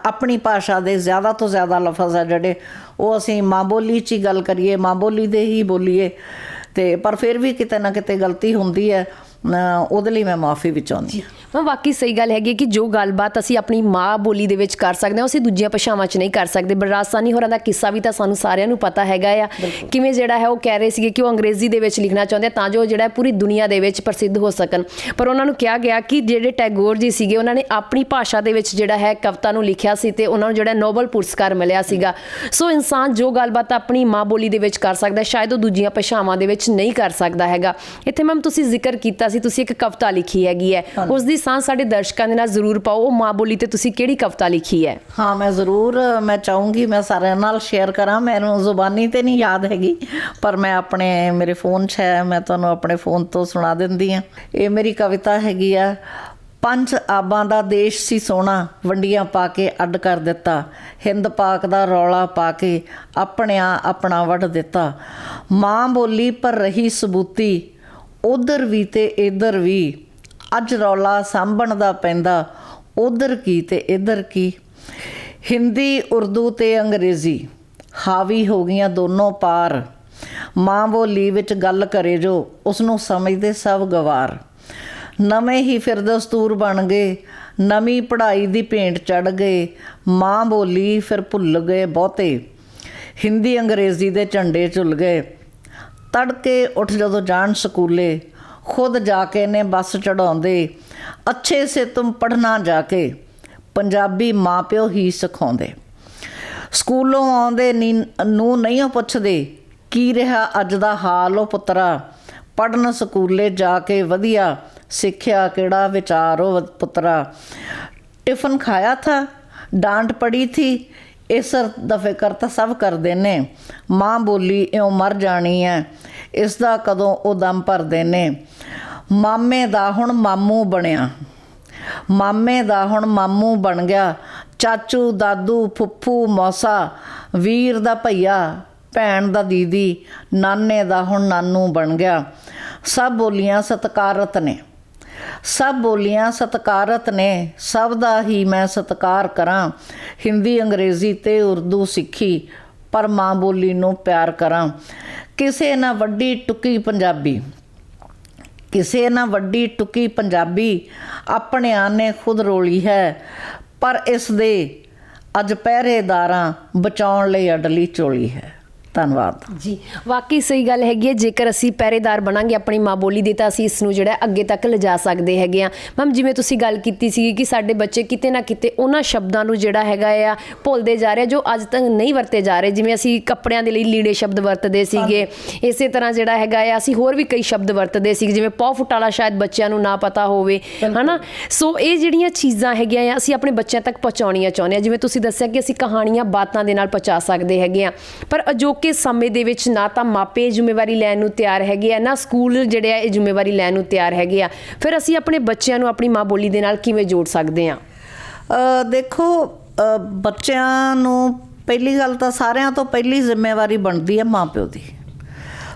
ਆਪਣੀ ਭਾਸ਼ਾ ਦੇ ਜ਼ਿਆਦਾ ਤੋਂ ਜ਼ਿਆਦਾ ਲਫ਼ਜ਼ ਆ ਜਿਹੜੇ, ਉਹ ਅਸੀਂ ਮਾਂ ਬੋਲੀ 'ਚ ਹੀ ਗੱਲ ਕਰੀਏ, ਮਾਂ ਬੋਲੀ ਦੇ ਹੀ ਬੋਲੀਏ। ਤੇ ਪਰ ਫਿਰ ਵੀ ਕਿਤੇ ਨਾ ਕਿਤੇ ਗਲਤੀ ਹੁੰਦੀ ਹੈ। ਉਹਦੇ ਲਈ ਮੈਂ ਮਾਫੀ ਵੀ ਚਾਹੁੰਦੀ ਹਾਂ। ਮੈਂ ਵਾਕਈ ਸਹੀ ਗੱਲ ਹੈਗੀ ਕਿ ਜੋ ਗੱਲਬਾਤ ਅਸੀਂ ਆਪਣੀ ਮਾਂ ਬੋਲੀ ਦੇ ਵਿੱਚ ਕਰ ਸਕਦੇ ਹਾਂ ਉਹ ਅਸੀਂ ਦੂਜੀਆਂ ਭਾਸ਼ਾਵਾਂ 'ਚ ਨਹੀਂ ਕਰ ਸਕਦੇ। ਬਰਾਸਾਨੀ ਹੋਰਾਂ ਦਾ ਕਿੱਸਾ ਵੀ ਤਾਂ ਸਾਨੂੰ ਸਾਰਿਆਂ ਨੂੰ ਪਤਾ ਹੈਗਾ ਆ। ਕਿਵੇਂ ਜਿਹੜਾ ਹੈ ਉਹ ਕਹਿ ਰਹੇ ਸੀਗੇ ਕਿ ਉਹ ਅੰਗਰੇਜ਼ੀ ਦੇ ਵਿੱਚ ਲਿਖਣਾ ਚਾਹੁੰਦੇ ਤਾਂ ਜੋ ਜਿਹੜਾ ਪੂਰੀ ਦੁਨੀਆ ਦੇ ਵਿੱਚ ਪ੍ਰਸਿੱਧ ਹੋ ਸਕਣ। ਪਰ ਉਹਨਾਂ ਨੂੰ ਕਿਹਾ ਗਿਆ ਕਿ ਜਿਹੜੇ ਟੈਗੋਰ ਜੀ ਸੀਗੇ ਉਹਨਾਂ ਨੇ ਆਪਣੀ ਭਾਸ਼ਾ ਦੇ ਵਿੱਚ ਜਿਹੜਾ ਹੈ ਕਵਿਤਾ ਨੂੰ ਲਿਖਿਆ ਸੀ ਤੇ ਉਹਨਾਂ ਨੂੰ ਜਿਹੜਾ ਨੋਬਲ ਪੁਰਸਕਾਰ ਮਿਲਿਆ ਸੀਗਾ। ਸੋ ਇਨਸਾਨ ਜੋ ਗੱਲਬਾਤ ਆਪਣੀ ਮਾਂ ਬੋਲੀ ਦੇ ਵਿੱਚ ਕਰ ਸਕਦਾ ਸ਼ਾਇਦ ਉਹ ਦੂਜੀਆਂ ਭਾਸ਼ਾਵਾਂ ਦੇ ਵਿੱਚ ਨਹੀਂ ਕਰ ਸਕਦਾ ਹੈਗਾ। ਇੱਥੇ ਮੈਮ ਤੁਸੀਂ ਜ਼ਿਕਰ ਕੀਤਾ ਸੀ ਤੁਸੀਂ ਇੱਕ ਕਵਿਤਾ ਲਿਖੀ ਹੈਗੀ ਹੈ। ਉਸ ਦੀ ਸਾਂਝ ਸਾਡੇ ਦਰਸ਼ਕਾਂ ਦੇ ਨਾਲ ਜ਼ਰੂਰ ਪਾਓ। ਉਹ ਮਾਂ ਬੋਲੀ ਤੇ ਤੁਸੀਂ ਕਿਹੜੀ ਕਵਿਤਾ ਲਿਖੀ ਹੈ? ਹਾਂ ਮੈਂ ਜ਼ਰੂਰ ਮੈਂ ਚਾਹੂੰਗੀ ਮੈਂ ਸਾਰਿਆਂ ਨਾਲ ਸ਼ੇਅਰ ਕਰਾਂ। ਮੈਨੂੰ ਜ਼ੁਬਾਨੀ ਤੇ ਨਹੀਂ ਯਾਦ ਹੈਗੀ ਪਰ ਮੈਂ ਆਪਣੇ ਮੇਰੇ ਫੋਨ 'ਚ ਹੈ। ਮੈਂ ਤੁਹਾਨੂੰ ਆਪਣੇ ਫੋਨ ਤੋਂ ਸੁਣਾ ਦਿੰਦੀ ਹਾਂ। ਇਹ ਮੇਰੀ ਕਵਿਤਾ ਹੈਗੀ ਆ ਪੰਜ ਆਬਾਂ ਦਾ ਦੇਸ਼ ਸੀ ਸੋਹਣਾ ਵੰਡੀਆਂ ਪਾ ਕੇ ਅੱਡ ਕਰ ਦਿੱਤਾ। ਹਿੰਦ ਪਾਕ ਦਾ ਰੌਲਾ ਪਾ ਕੇ ਆਪਣਿਆਂ ਆਪਣਾ ਵੱਢ ਦਿੱਤਾ। ਮਾਂ ਬੋਲੀ ਪਰ ਰਹੀ ਸਬੂਤੀ ਉਧਰ ਵੀ ਤੇ ਇਧਰ ਵੀ। ਅੱਜ ਰੌਲਾ ਸਾਂਭਣ ਦਾ ਪੈਂਦਾ, ਉਧਰ ਕੀ ਤੇ ਇਧਰ ਕੀ। ਹਿੰਦੀ, ਉਰਦੂ ਤੇ ਅੰਗਰੇਜ਼ੀ, ਹਾਵੀ ਹੋ ਗਈਆਂ ਦੋਨੋਂ ਪਾਰ। ਮਾਂ ਬੋਲੀ ਵਿੱਚ ਗੱਲ ਕਰੇ ਜੋ ਉਸ ਨੂੰ ਸਮਝਦੇ ਸਭ ਗਵਾਰ। ਨਵੇਂ ਹੀ ਫਿਰ ਦਸਤੂਰ ਬਣ ਗਏ, ਨਵੀਂ ਪੜ੍ਹਾਈ ਦੀ ਭੇਂਟ ਚੜ ਗਏ, ਮਾਂ ਬੋਲੀ ਫਿਰ ਭੁੱਲ ਗਏ ਬਹੁਤੇ। ਹਿੰਦੀ, ਅੰਗਰੇਜ਼ੀ ਦੇ ਝੰਡੇ ਝੁੱਲ ਗਏ। ਤੜਕੇ ਉੱਠ ਜਦੋਂ ਜਾਣ ਸਕੂਲੇ, ਖੁਦ ਜਾ ਕੇ ਨੇ ਬੱਸ ਚੜਾਉਂਦੇ ਅੱਛੇ ਸੇ ਤੁਮ ਪੜਨਾ ਜਾ ਕੇ ਪੰਜਾਬੀ ਮਾਪਿਓ ਹੀ ਸਿਖਾਉਂਦੇ। ਸਕੂਲੋਂ ਆਉਂਦੇ ਨੀ- ਨੂੰ ਨਹੀਂ ਉਹ ਪੁੱਛਦੇ, ਕੀ ਰਿਹਾ ਅੱਜ ਦਾ ਹਾਲ ਉਹ ਪੁੱਤਰਾ? ਪੜਨ ਸਕੂਲੇ ਜਾ ਕੇ ਵਧੀਆ ਸਿੱਖਿਆ ਕਿਹੜਾ ਵਿਚਾਰ ਉਹ ਪੁੱਤਰਾ? ਟਿਫਨ ਖਾਇਆ ਥਾ? ਡਾਂਟ ਪੜੀ ਥੀ? ਇਸ ਦਾ ਫਿਕਰ ਤਾਂ ਸਭ ਕਰਦੇ ਨੇ। ਮਾਂ ਬੋਲੀ ਇਉਂ ਮਰ ਜਾਣੀ ਹੈ ਇਸ ਦਾ ਕਦੋਂ ਉਹ ਦਮ ਭਰਦੇ ਨੇ। ਮਾਮੇ ਦਾ ਹੁਣ ਮਾਮੂ ਬਣਿਆ। ਮਾਮੇ ਦਾ ਹੁਣ ਮਾਮੂ ਬਣ ਗਿਆ। ਚਾਚੂ, ਦਾਦੂ, ਫੁੱਫੂ, ਮੌਸਾ, ਵੀਰ ਦਾ ਭਈਆ, ਭੈਣ ਦਾ ਦੀਦੀ, ਨਾਨੇ ਦਾ ਹੁਣ ਨਾਨੂ ਬਣ ਗਿਆ। ਸਭ ਬੋਲੀਆਂ ਸਤਕਾਰਤ ਨੇ। ਸਭ ਬੋਲੀਆਂ ਸਤਕਾਰਤ ਨੇ, ਸਭ ਦਾ ਹੀ ਮੈਂ ਸਤਕਾਰ ਕਰਾਂ। ਹਿੰਦੀ, ਅੰਗਰੇਜ਼ੀ ਤੇ ਉਰਦੂ ਸਿੱਖੀ, ਪਰ ਮਾਂ ਬੋਲੀ ਨੂੰ ਪਿਆਰ ਕਰਾਂ। ਕਿਸੇ ਨਾ ਵੱਡੀ ਟੁਕੀ ਪੰਜਾਬੀ, ਕਿਸੇ ਨਾ ਵੱਡੀ ਟੁਕੀ ਪੰਜਾਬੀ ਆਪਣੇ ਆਨੇ ਖੁਦ ਰੋਲੀ ਹੈ, ਪਰ ਇਸ ਦੇ ਅੱਜ ਪਹਿਰੇਦਾਰਾਂ ਬਚਾਉਣ ਲਈ ਅਡਲੀ ਚੋਲੀ ਹੈ। ਧੰਨਵਾਦ। ਜੀ ਵਾਕਈ ਸਹੀ ਗੱਲ ਹੈਗੀ ਹੈ ਜੇਕਰ ਅਸੀਂ ਪਹਿਰੇਦਾਰ ਬਣਾਂਗੇ ਆਪਣੀ ਮਾਂ ਬੋਲੀ ਦੇ ਤਾਂ ਅਸੀਂ ਇਸ ਨੂੰ ਜਿਹੜਾ ਅੱਗੇ ਤੱਕ ਲਿਜਾ ਸਕਦੇ ਹੈਗੇ ਆ ਮੈਮ ਜਿਵੇਂ ਤੁਸੀਂ ਗੱਲ ਕੀਤੀ ਸੀ ਕਿ ਸਾਡੇ ਬੱਚੇ ਕਿਤੇ ਨਾ ਕਿਤੇ ਉਹਨਾਂ ਸ਼ਬਦਾਂ ਨੂੰ ਜਿਹੜਾ ਹੈਗਾ ਆ ਭੁੱਲਦੇ ਜਾ ਰਹੇ ਜੋ ਅੱਜ ਤੱਕ ਨਹੀਂ ਵਰਤੇ ਜਾ ਰਹੇ। ਜਿਵੇਂ ਅਸੀਂ ਕੱਪੜਿਆਂ ਦੇ ਲਈ ਲੀੜੇ ਸ਼ਬਦ ਵਰਤਦੇ ਸੀਗੇ ਇਸੇ ਤਰ੍ਹਾਂ ਜਿਹੜਾ ਹੈਗਾ ਆ ਅਸੀਂ ਹੋਰ ਵੀ ਕਈ ਸ਼ਬਦ ਵਰਤਦੇ ਸੀ ਜਿਵੇਂ ਪੌ ਫੁਟਾਲਾ ਸ਼ਾਇਦ ਬੱਚਿਆਂ ਨੂੰ ਨਾ ਪਤਾ ਹੋਵੇ ਹਨਾ? ਸੋ ਇਹ ਜਿਹੜੀਆਂ ਚੀਜ਼ਾਂ ਹੈਗੀਆਂ ਆ ਅਸੀਂ ਆਪਣੇ ਬੱਚਿਆਂ ਤੱਕ ਪਹੁੰਚਾਉਣੀਆਂ ਚਾਹੁੰਦੇ ਆ। ਜਿਵੇਂ ਤੁਸੀਂ ਦੱਸਿਆ ਕਿ ਅਸੀਂ ਕਹਾਣੀਆਂ ਬਾਤਾਂ ਦੇ ਨਾਲ ਪਹੁੰਚਾ ਸਕਦੇ ਹੈਗੇ ਆ ਪਰ ਅਜੋਕੇ ਸਮੇਂ ਦੇ ਵਿੱਚ ਨਾ ਤਾਂ ਮਾਪੇ ਇਹ ਜ਼ਿੰਮੇਵਾਰੀ ਲੈਣ ਨੂੰ ਤਿਆਰ ਹੈਗੇ ਆ, ਨਾ ਸਕੂਲ ਜਿਹੜੇ ਆ ਇਹ ਜ਼ਿੰਮੇਵਾਰੀ ਲੈਣ ਨੂੰ ਤਿਆਰ ਹੈਗੇ ਆ। ਫਿਰ ਅਸੀਂ ਆਪਣੇ ਬੱਚਿਆਂ ਨੂੰ ਆਪਣੀ ਮਾਂ ਬੋਲੀ ਦੇ ਨਾਲ ਕਿਵੇਂ ਜੋੜ ਸਕਦੇ ਆ ਦੇਖੋ ਬੱਚਿਆਂ ਨੂੰ ਪਹਿਲੀ ਗੱਲ ਤਾਂ ਸਾਰਿਆਂ ਤੋਂ ਪਹਿਲੀ ਜ਼ਿੰਮੇਵਾਰੀ ਬਣਦੀ ਹੈ ਮਾਪਿਓ ਦੀ।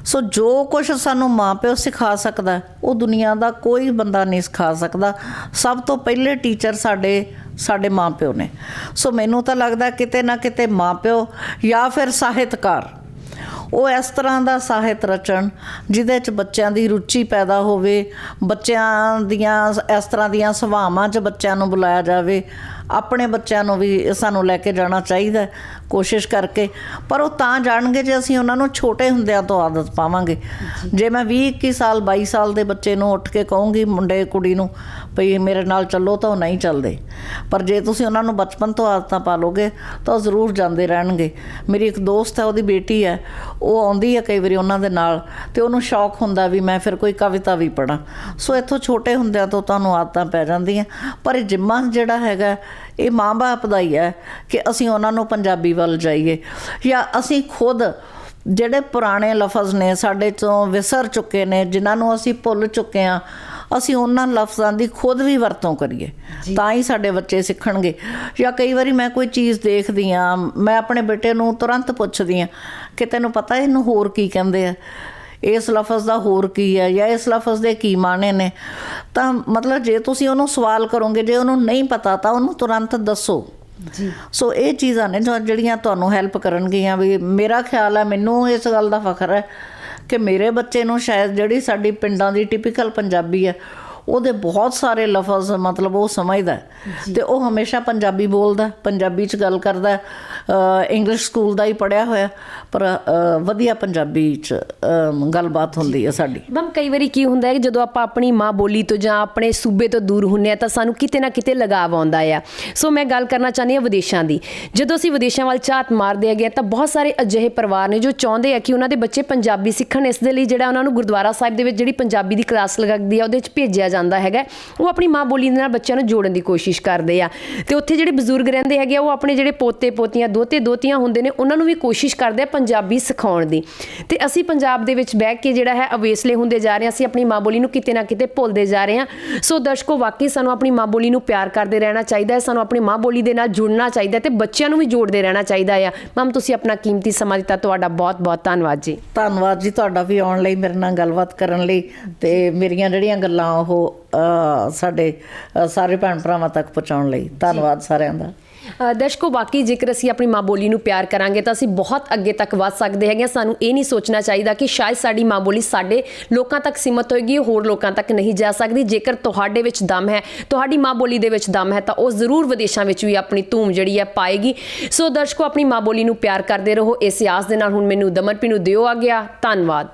ਸੋ ਜੋ ਕੁਝ ਸਾਨੂੰ ਮਾਪਿਓ ਸਿਖਾ ਸਕਦਾ, ਉਹ ਦੁਨੀਆ ਦਾ ਕੋਈ ਬੰਦਾ ਨਹੀਂ ਸਿਖਾ ਸਕਦਾ। ਸਭ ਤੋਂ ਪਹਿਲੇ ਟੀਚਰ ਸਾਡੇ ਸਾਡੇ ਮਾਪਿਓ ਨੇ। ਸੋ ਮੈਨੂੰ ਤਾਂ ਲੱਗਦਾ ਕਿਤੇ ਨਾ ਕਿਤੇ ਮਾਪਿਓ ਜਾਂ ਫਿਰ ਸਾਹਿਤਕਾਰ ਉਹ ਇਸ ਤਰ੍ਹਾਂ ਦਾ ਸਾਹਿਤ ਰਚਣ ਜਿਹਦੇ ਚ ਬੱਚਿਆਂ ਦੀ ਰੁਚੀ ਪੈਦਾ ਹੋਵੇ, ਬੱਚਿਆਂ ਦੀਆਂ ਇਸ ਤਰ੍ਹਾਂ ਦੀਆਂ ਸਭਾਵਾਂ 'ਚ ਬੱਚਿਆਂ ਨੂੰ ਬੁਲਾਇਆ ਜਾਵੇ, ਆਪਣੇ ਬੱਚਿਆਂ ਨੂੰ ਵੀ ਸਾਨੂੰ ਲੈ ਕੇ ਜਾਣਾ ਚਾਹੀਦਾ ਕੋਸ਼ਿਸ਼ ਕਰਕੇ। ਪਰ ਉਹ ਤਾਂ ਜਾਣਗੇ ਜੇ ਅਸੀਂ ਉਹਨਾਂ ਨੂੰ ਛੋਟੇ ਹੁੰਦਿਆਂ ਤੋਂ ਆਦਤ ਪਾਵਾਂਗੇ। ਜੇ ਮੈਂ 20 21 ਸਾਲ 22 ਸਾਲ ਦੇ ਬੱਚੇ ਨੂੰ ਉੱਠ ਕੇ ਕਹੂੰਗੀ ਮੁੰਡੇ, ਕੁੜੀ ਨੂੰ ਭਈ ਮੇਰੇ ਨਾਲ ਚੱਲੋ ਤਾਂ ਉਹ ਨਹੀਂ ਚੱਲਦੇ। ਪਰ ਜੇ ਤੁਸੀਂ ਉਹਨਾਂ ਨੂੰ ਬਚਪਨ ਤੋਂ ਆਦਤਾਂ ਪਾ ਲੋਗੇ ਤਾਂ ਉਹ ਜ਼ਰੂਰ ਜਾਂਦੇ ਰਹਿਣਗੇ। ਮੇਰੀ ਇੱਕ ਦੋਸਤ ਹੈ, ਉਹਦੀ ਬੇਟੀ ਹੈ ਉਹ ਆਉਂਦੀ ਹੈ ਕਈ ਵਾਰੀ ਉਹਨਾਂ ਦੇ ਨਾਲ, ਤੇ ਉਹਨੂੰ ਸ਼ੌਕ ਹੁੰਦਾ ਵੀ ਮੈਂ ਫਿਰ ਕੋਈ ਕਵਿਤਾ ਵੀ ਪੜਾਂ ਸੋ ਇੱਥੋਂ ਛੋਟੇ ਹੁੰਦਿਆਂ ਤੋਂ ਤੁਹਾਨੂੰ ਆਦਤਾਂ ਪੈ ਜਾਂਦੀਆਂ, ਪਰ ਇਹ ਜਿੰਮਾ ਜਿਹੜਾ ਹੈਗਾ, ਇਹ ਮਾਂ-ਬਾਪ ਦਾ ਹੀ ਹੈ ਕਿ ਅਸੀਂ ਉਹਨਾਂ ਨੂੰ ਪੰਜਾਬੀ ਵੱਲ ਜਾਈਏ। ਜਾਂ ਅਸੀਂ ਖੁਦ ਜਿਹੜੇ ਪੁਰਾਣੇ ਲਫ਼ਜ਼ ਨੇ ਸਾਡੇ ਚੋਂ ਵਿਸਰ ਚੁੱਕੇ ਨੇ, ਜਿਨ੍ਹਾਂ ਨੂੰ ਅਸੀਂ ਭੁੱਲ ਚੁੱਕੇ ਆ ਅਸੀਂ ਉਹਨਾਂ ਲਫ਼ਜ਼ਾਂ ਦੀ ਖੁਦ ਵੀ ਵਰਤੋਂ ਕਰੀਏ। ਤਾਂ ਹੀ ਸਾਡੇ ਬੱਚੇ ਸਿੱਖਣਗੇ। ਜਾਂ ਕਈ ਵਾਰੀ ਮੈਂ ਕੋਈ ਚੀਜ਼ ਦੇਖਦੀ ਆ ਮੈਂ ਆਪਣੇ ਬੇਟੇ ਨੂੰ ਤੁਰੰਤ ਪੁੱਛਦੀ ਆ ਕਿ ਤੈਨੂੰ ਪਤਾ ਇਹਨੂੰ ਹੋਰ ਕੀ ਕਹਿੰਦੇ ਆ? ਇਸ ਲਫ਼ਜ਼ ਦਾ ਹੋਰ ਕੀ ਹੈ ਜਾਂ ਇਸ ਲਫ਼ਜ਼ ਦੇ ਕੀ ਮਾਣੇ ਨੇ? ਤਾਂ ਮਤਲਬ ਜੇ ਤੁਸੀਂ ਉਹਨੂੰ ਸਵਾਲ ਕਰੋਗੇ ਜੇ ਉਹਨੂੰ ਨਹੀਂ ਪਤਾ ਤਾਂ ਉਹਨੂੰ ਤੁਰੰਤ ਦੱਸੋ। ਜੀ। ਸੋ ਇਹ ਚੀਜ਼ਾਂ ਨੇ ਜੋ ਜਿਹੜੀਆਂ ਤੁਹਾਨੂੰ ਹੈਲਪ ਕਰਨਗੀਆਂ ਵੀ ਮੇਰਾ ਖਿਆਲ ਹੈ ਮੈਨੂੰ ਇਸ ਗੱਲ ਦਾ ਫਖਰ ਹੈ ਕਿ ਮੇਰੇ ਬੱਚੇ ਨੂੰ ਸ਼ਾਇਦ ਜਿਹੜੀ ਸਾਡੀ ਪਿੰਡਾਂ ਦੀ ਟਿਪੀਕਲ ਪੰਜਾਬੀ ਹੈ ਉਹਦੇ ਬਹੁਤ ਸਾਰੇ ਲਫ਼ਜ਼ ਮਤਲਬ ਉਹ ਸਮਝਦਾ। ਤੇ ਉਹ ਹਮੇਸ਼ਾ ਪੰਜਾਬੀ ਬੋਲਦਾ ਪੰਜਾਬੀ ਚ ਗੱਲ ਕਰਦਾ ਇੰਗਲਿਸ਼ ਸਕੂਲ ਦਾ ਹੀ ਪੜਿਆ ਹੋਇਆ ਪਰ ਵਧੀਆ ਪੰਜਾਬੀ ਚ ਗੱਲਬਾਤ ਹੁੰਦੀ ਹੈ ਸਾਡੀ। ਮੈਮ ਕਈ ਵਾਰੀ ਕੀ ਹੁੰਦਾ ਹੈ ਕਿ ਜਦੋਂ ਆਪਾਂ ਆਪਣੀ ਮਾਂ ਬੋਲੀ ਤੋਂ ਜਾਂ ਆਪਣੇ ਸੂਬੇ ਤੋਂ ਦੂਰ ਹੁੰਨੇ ਆ ਤਾਂ ਸਾਨੂੰ ਕਿਤੇ ਨਾ ਕਿਤੇ ਲਗਾਵ ਆਉਂਦਾ ਆ। ਸੋ ਮੈਂ ਗੱਲ ਕਰਨਾ ਚਾਹੁੰਦੀ ਹਾਂ ਵਿਦੇਸ਼ਾਂ ਦੀ। ਜਦੋਂ ਅਸੀਂ ਵਿਦੇਸ਼ਾਂ ਵੱਲ ਝਾਤ ਮਾਰਦੇ ਹੈਗੇ ਤਾਂ ਬਹੁਤ ਸਾਰੇ ਅਜਿਹੇ ਪਰਿਵਾਰ ਨੇ ਜੋ ਚਾਹੁੰਦੇ ਆ ਕਿ ਉਹਨਾਂ ਦੇ ਬੱਚੇ ਪੰਜਾਬੀ ਸਿੱਖਣ ਇਸ ਦੇ ਲਈ ਜਿਹੜਾ ਉਹਨਾਂ ਨੂੰ ਗੁਰਦੁਆਰਾ ਸਾਹਿਬ ਦੇ ਵਿੱਚ ਜਿਹੜੀ ਪੰਜਾਬੀ ਦੀ ਕਲਾਸ ਲੱਗਦੀ ਆ ਉਹਦੇ ਵਿੱਚ ਭੇਜਿਆ ਜਾਂਦਾ ਹੈਗਾ ਉਹ ਆਪਣੀ ਮਾਂ ਬੋਲੀ ਦੇ ਨਾਲ ਬੱਚਿਆਂ ਨੂੰ ਜੋੜਨ ਦੀ ਕੋਸ਼ਿਸ਼ ਕਰਦੇ ਆ। ਤੇ ਉੱਥੇ ਜਿਹੜੇ ਬਜ਼ੁਰਗ ਰਹਿੰਦੇ ਹੈਗੇ ਆ, ਉਹ ਆਪਣੇ ਜਿਹੜੇ ਪੋਤੇ ਪੋਤੀਆਂ ਦੋਤੇ ਦੋਤੀਆਂ ਹੁੰਦੇ ਨੇ ਉਹਨਾਂ ਨੂੰ ਵੀ ਕੋਸ਼ਿਸ਼ ਕਰਦੇ ਆ ਪੰਜਾਬੀ ਸਿਖਾਉਣ ਦੀ। ਤੇ ਅਸੀਂ ਪੰਜਾਬ ਦੇ ਵਿੱਚ ਬਹਿ ਕੇ ਜਿਹੜਾ ਹੈ ਅਵੇਸਲੇ ਹੁੰਦੇ ਜਾ ਰਹੇ ਹਾਂ ਅਸੀਂ ਆਪਣੀ ਮਾਂ ਬੋਲੀ ਨੂੰ ਕਿਤੇ ਨਾ ਕਿਤੇ ਭੁੱਲਦੇ ਜਾ ਰਹੇ ਹਾਂ। ਸੋ ਦਰਸ਼ਕੋ ਵਾਕਈ ਸਾਨੂੰ ਆਪਣੀ ਮਾਂ ਬੋਲੀ ਨੂੰ ਪਿਆਰ ਕਰਦੇ ਰਹਿਣਾ ਚਾਹੀਦਾ ਹੈ ਸਾਨੂੰ ਆਪਣੀ ਮਾਂ ਬੋਲੀ ਦੇ ਨਾਲ ਜੁੜਨਾ ਚਾਹੀਦਾ ਹੈ ਤੇ ਬੱਚਿਆਂ ਨੂੰ ਵੀ ਜੋੜਦੇ ਰਹਿਣਾ ਚਾਹੀਦਾ ਆ ਮੈਮ ਤੁਸੀਂ ਆਪਣਾ ਕੀਮਤੀ ਸਮਾਂ ਦਿੱਤਾ ਤੁਹਾਡਾ ਬਹੁਤ ਬਹੁਤ ਧੰਨਵਾਦ ਜੀ। ਧੰਨਵਾਦ ਜੀ ਤੁਹਾਡਾ ਵੀ ਆਉਣ ਲਈ ਮੇਰੇ ਨਾਲ ਗੱਲਬਾਤ ਕਰਨ ਲਈ ਤੇ ਮੇਰੀਆਂ ਜਿਹੜੀਆਂ ਗੱਲਾਂ ਉਹ ਸਾਡੇ ਸਾਰੇ ਭੈਣ ਭਰਾਵਾਂ ਤੱਕ ਪਹੁੰਚਾਉਣ ਲਈ। ਧੰਨਵਾਦ ਸਾਰਿਆਂ ਦਾ। ਦਰਸ਼ਕੋ ਬਾਕੀ ਜੇਕਰ ਅਸੀਂ ਆਪਣੀ ਮਾਂ ਬੋਲੀ ਨੂੰ ਪਿਆਰ ਕਰਾਂਗੇ ਤਾਂ ਅਸੀਂ ਬਹੁਤ ਅੱਗੇ ਤੱਕ ਵੱਧ ਸਕਦੇ ਹੈਗੇ। ਸਾਨੂੰ ਇਹ ਨਹੀਂ ਸੋਚਣਾ ਚਾਹੀਦਾ ਕਿ ਸ਼ਾਇਦ ਸਾਡੀ ਮਾਂ ਬੋਲੀ ਸਾਡੇ ਲੋਕਾਂ ਤੱਕ ਸੀਮਤ ਹੋਏਗੀ ਹੋਰ ਲੋਕਾਂ ਤੱਕ ਨਹੀਂ ਜਾ ਸਕਦੀ। ਜੇਕਰ ਤੁਹਾਡੇ ਵਿੱਚ ਦਮ ਹੈ ਤੁਹਾਡੀ ਮਾਂ ਬੋਲੀ ਦੇ ਵਿੱਚ ਦਮ ਹੈ ਤਾਂ ਉਹ ਜ਼ਰੂਰ ਵਿਦੇਸ਼ਾਂ ਵਿੱਚ ਵੀ ਆਪਣੀ ਧੂਮ ਜਿਹੜੀ ਹੈ ਪਾਏਗੀ। ਸੋ ਦਰਸ਼ਕੋ ਆਪਣੀ ਮਾਂ ਬੋਲੀ ਨੂੰ ਪਿਆਰ ਕਰਦੇ ਰਹੋ। ਇਸ ਆਸ ਦੇ ਨਾਲ ਹੁਣ ਮੈਨੂੰ ਦਮਨਪੀ ਨੂੰ ਦਿਓ ਆ ਗਿਆ ਧੰਨਵਾਦ।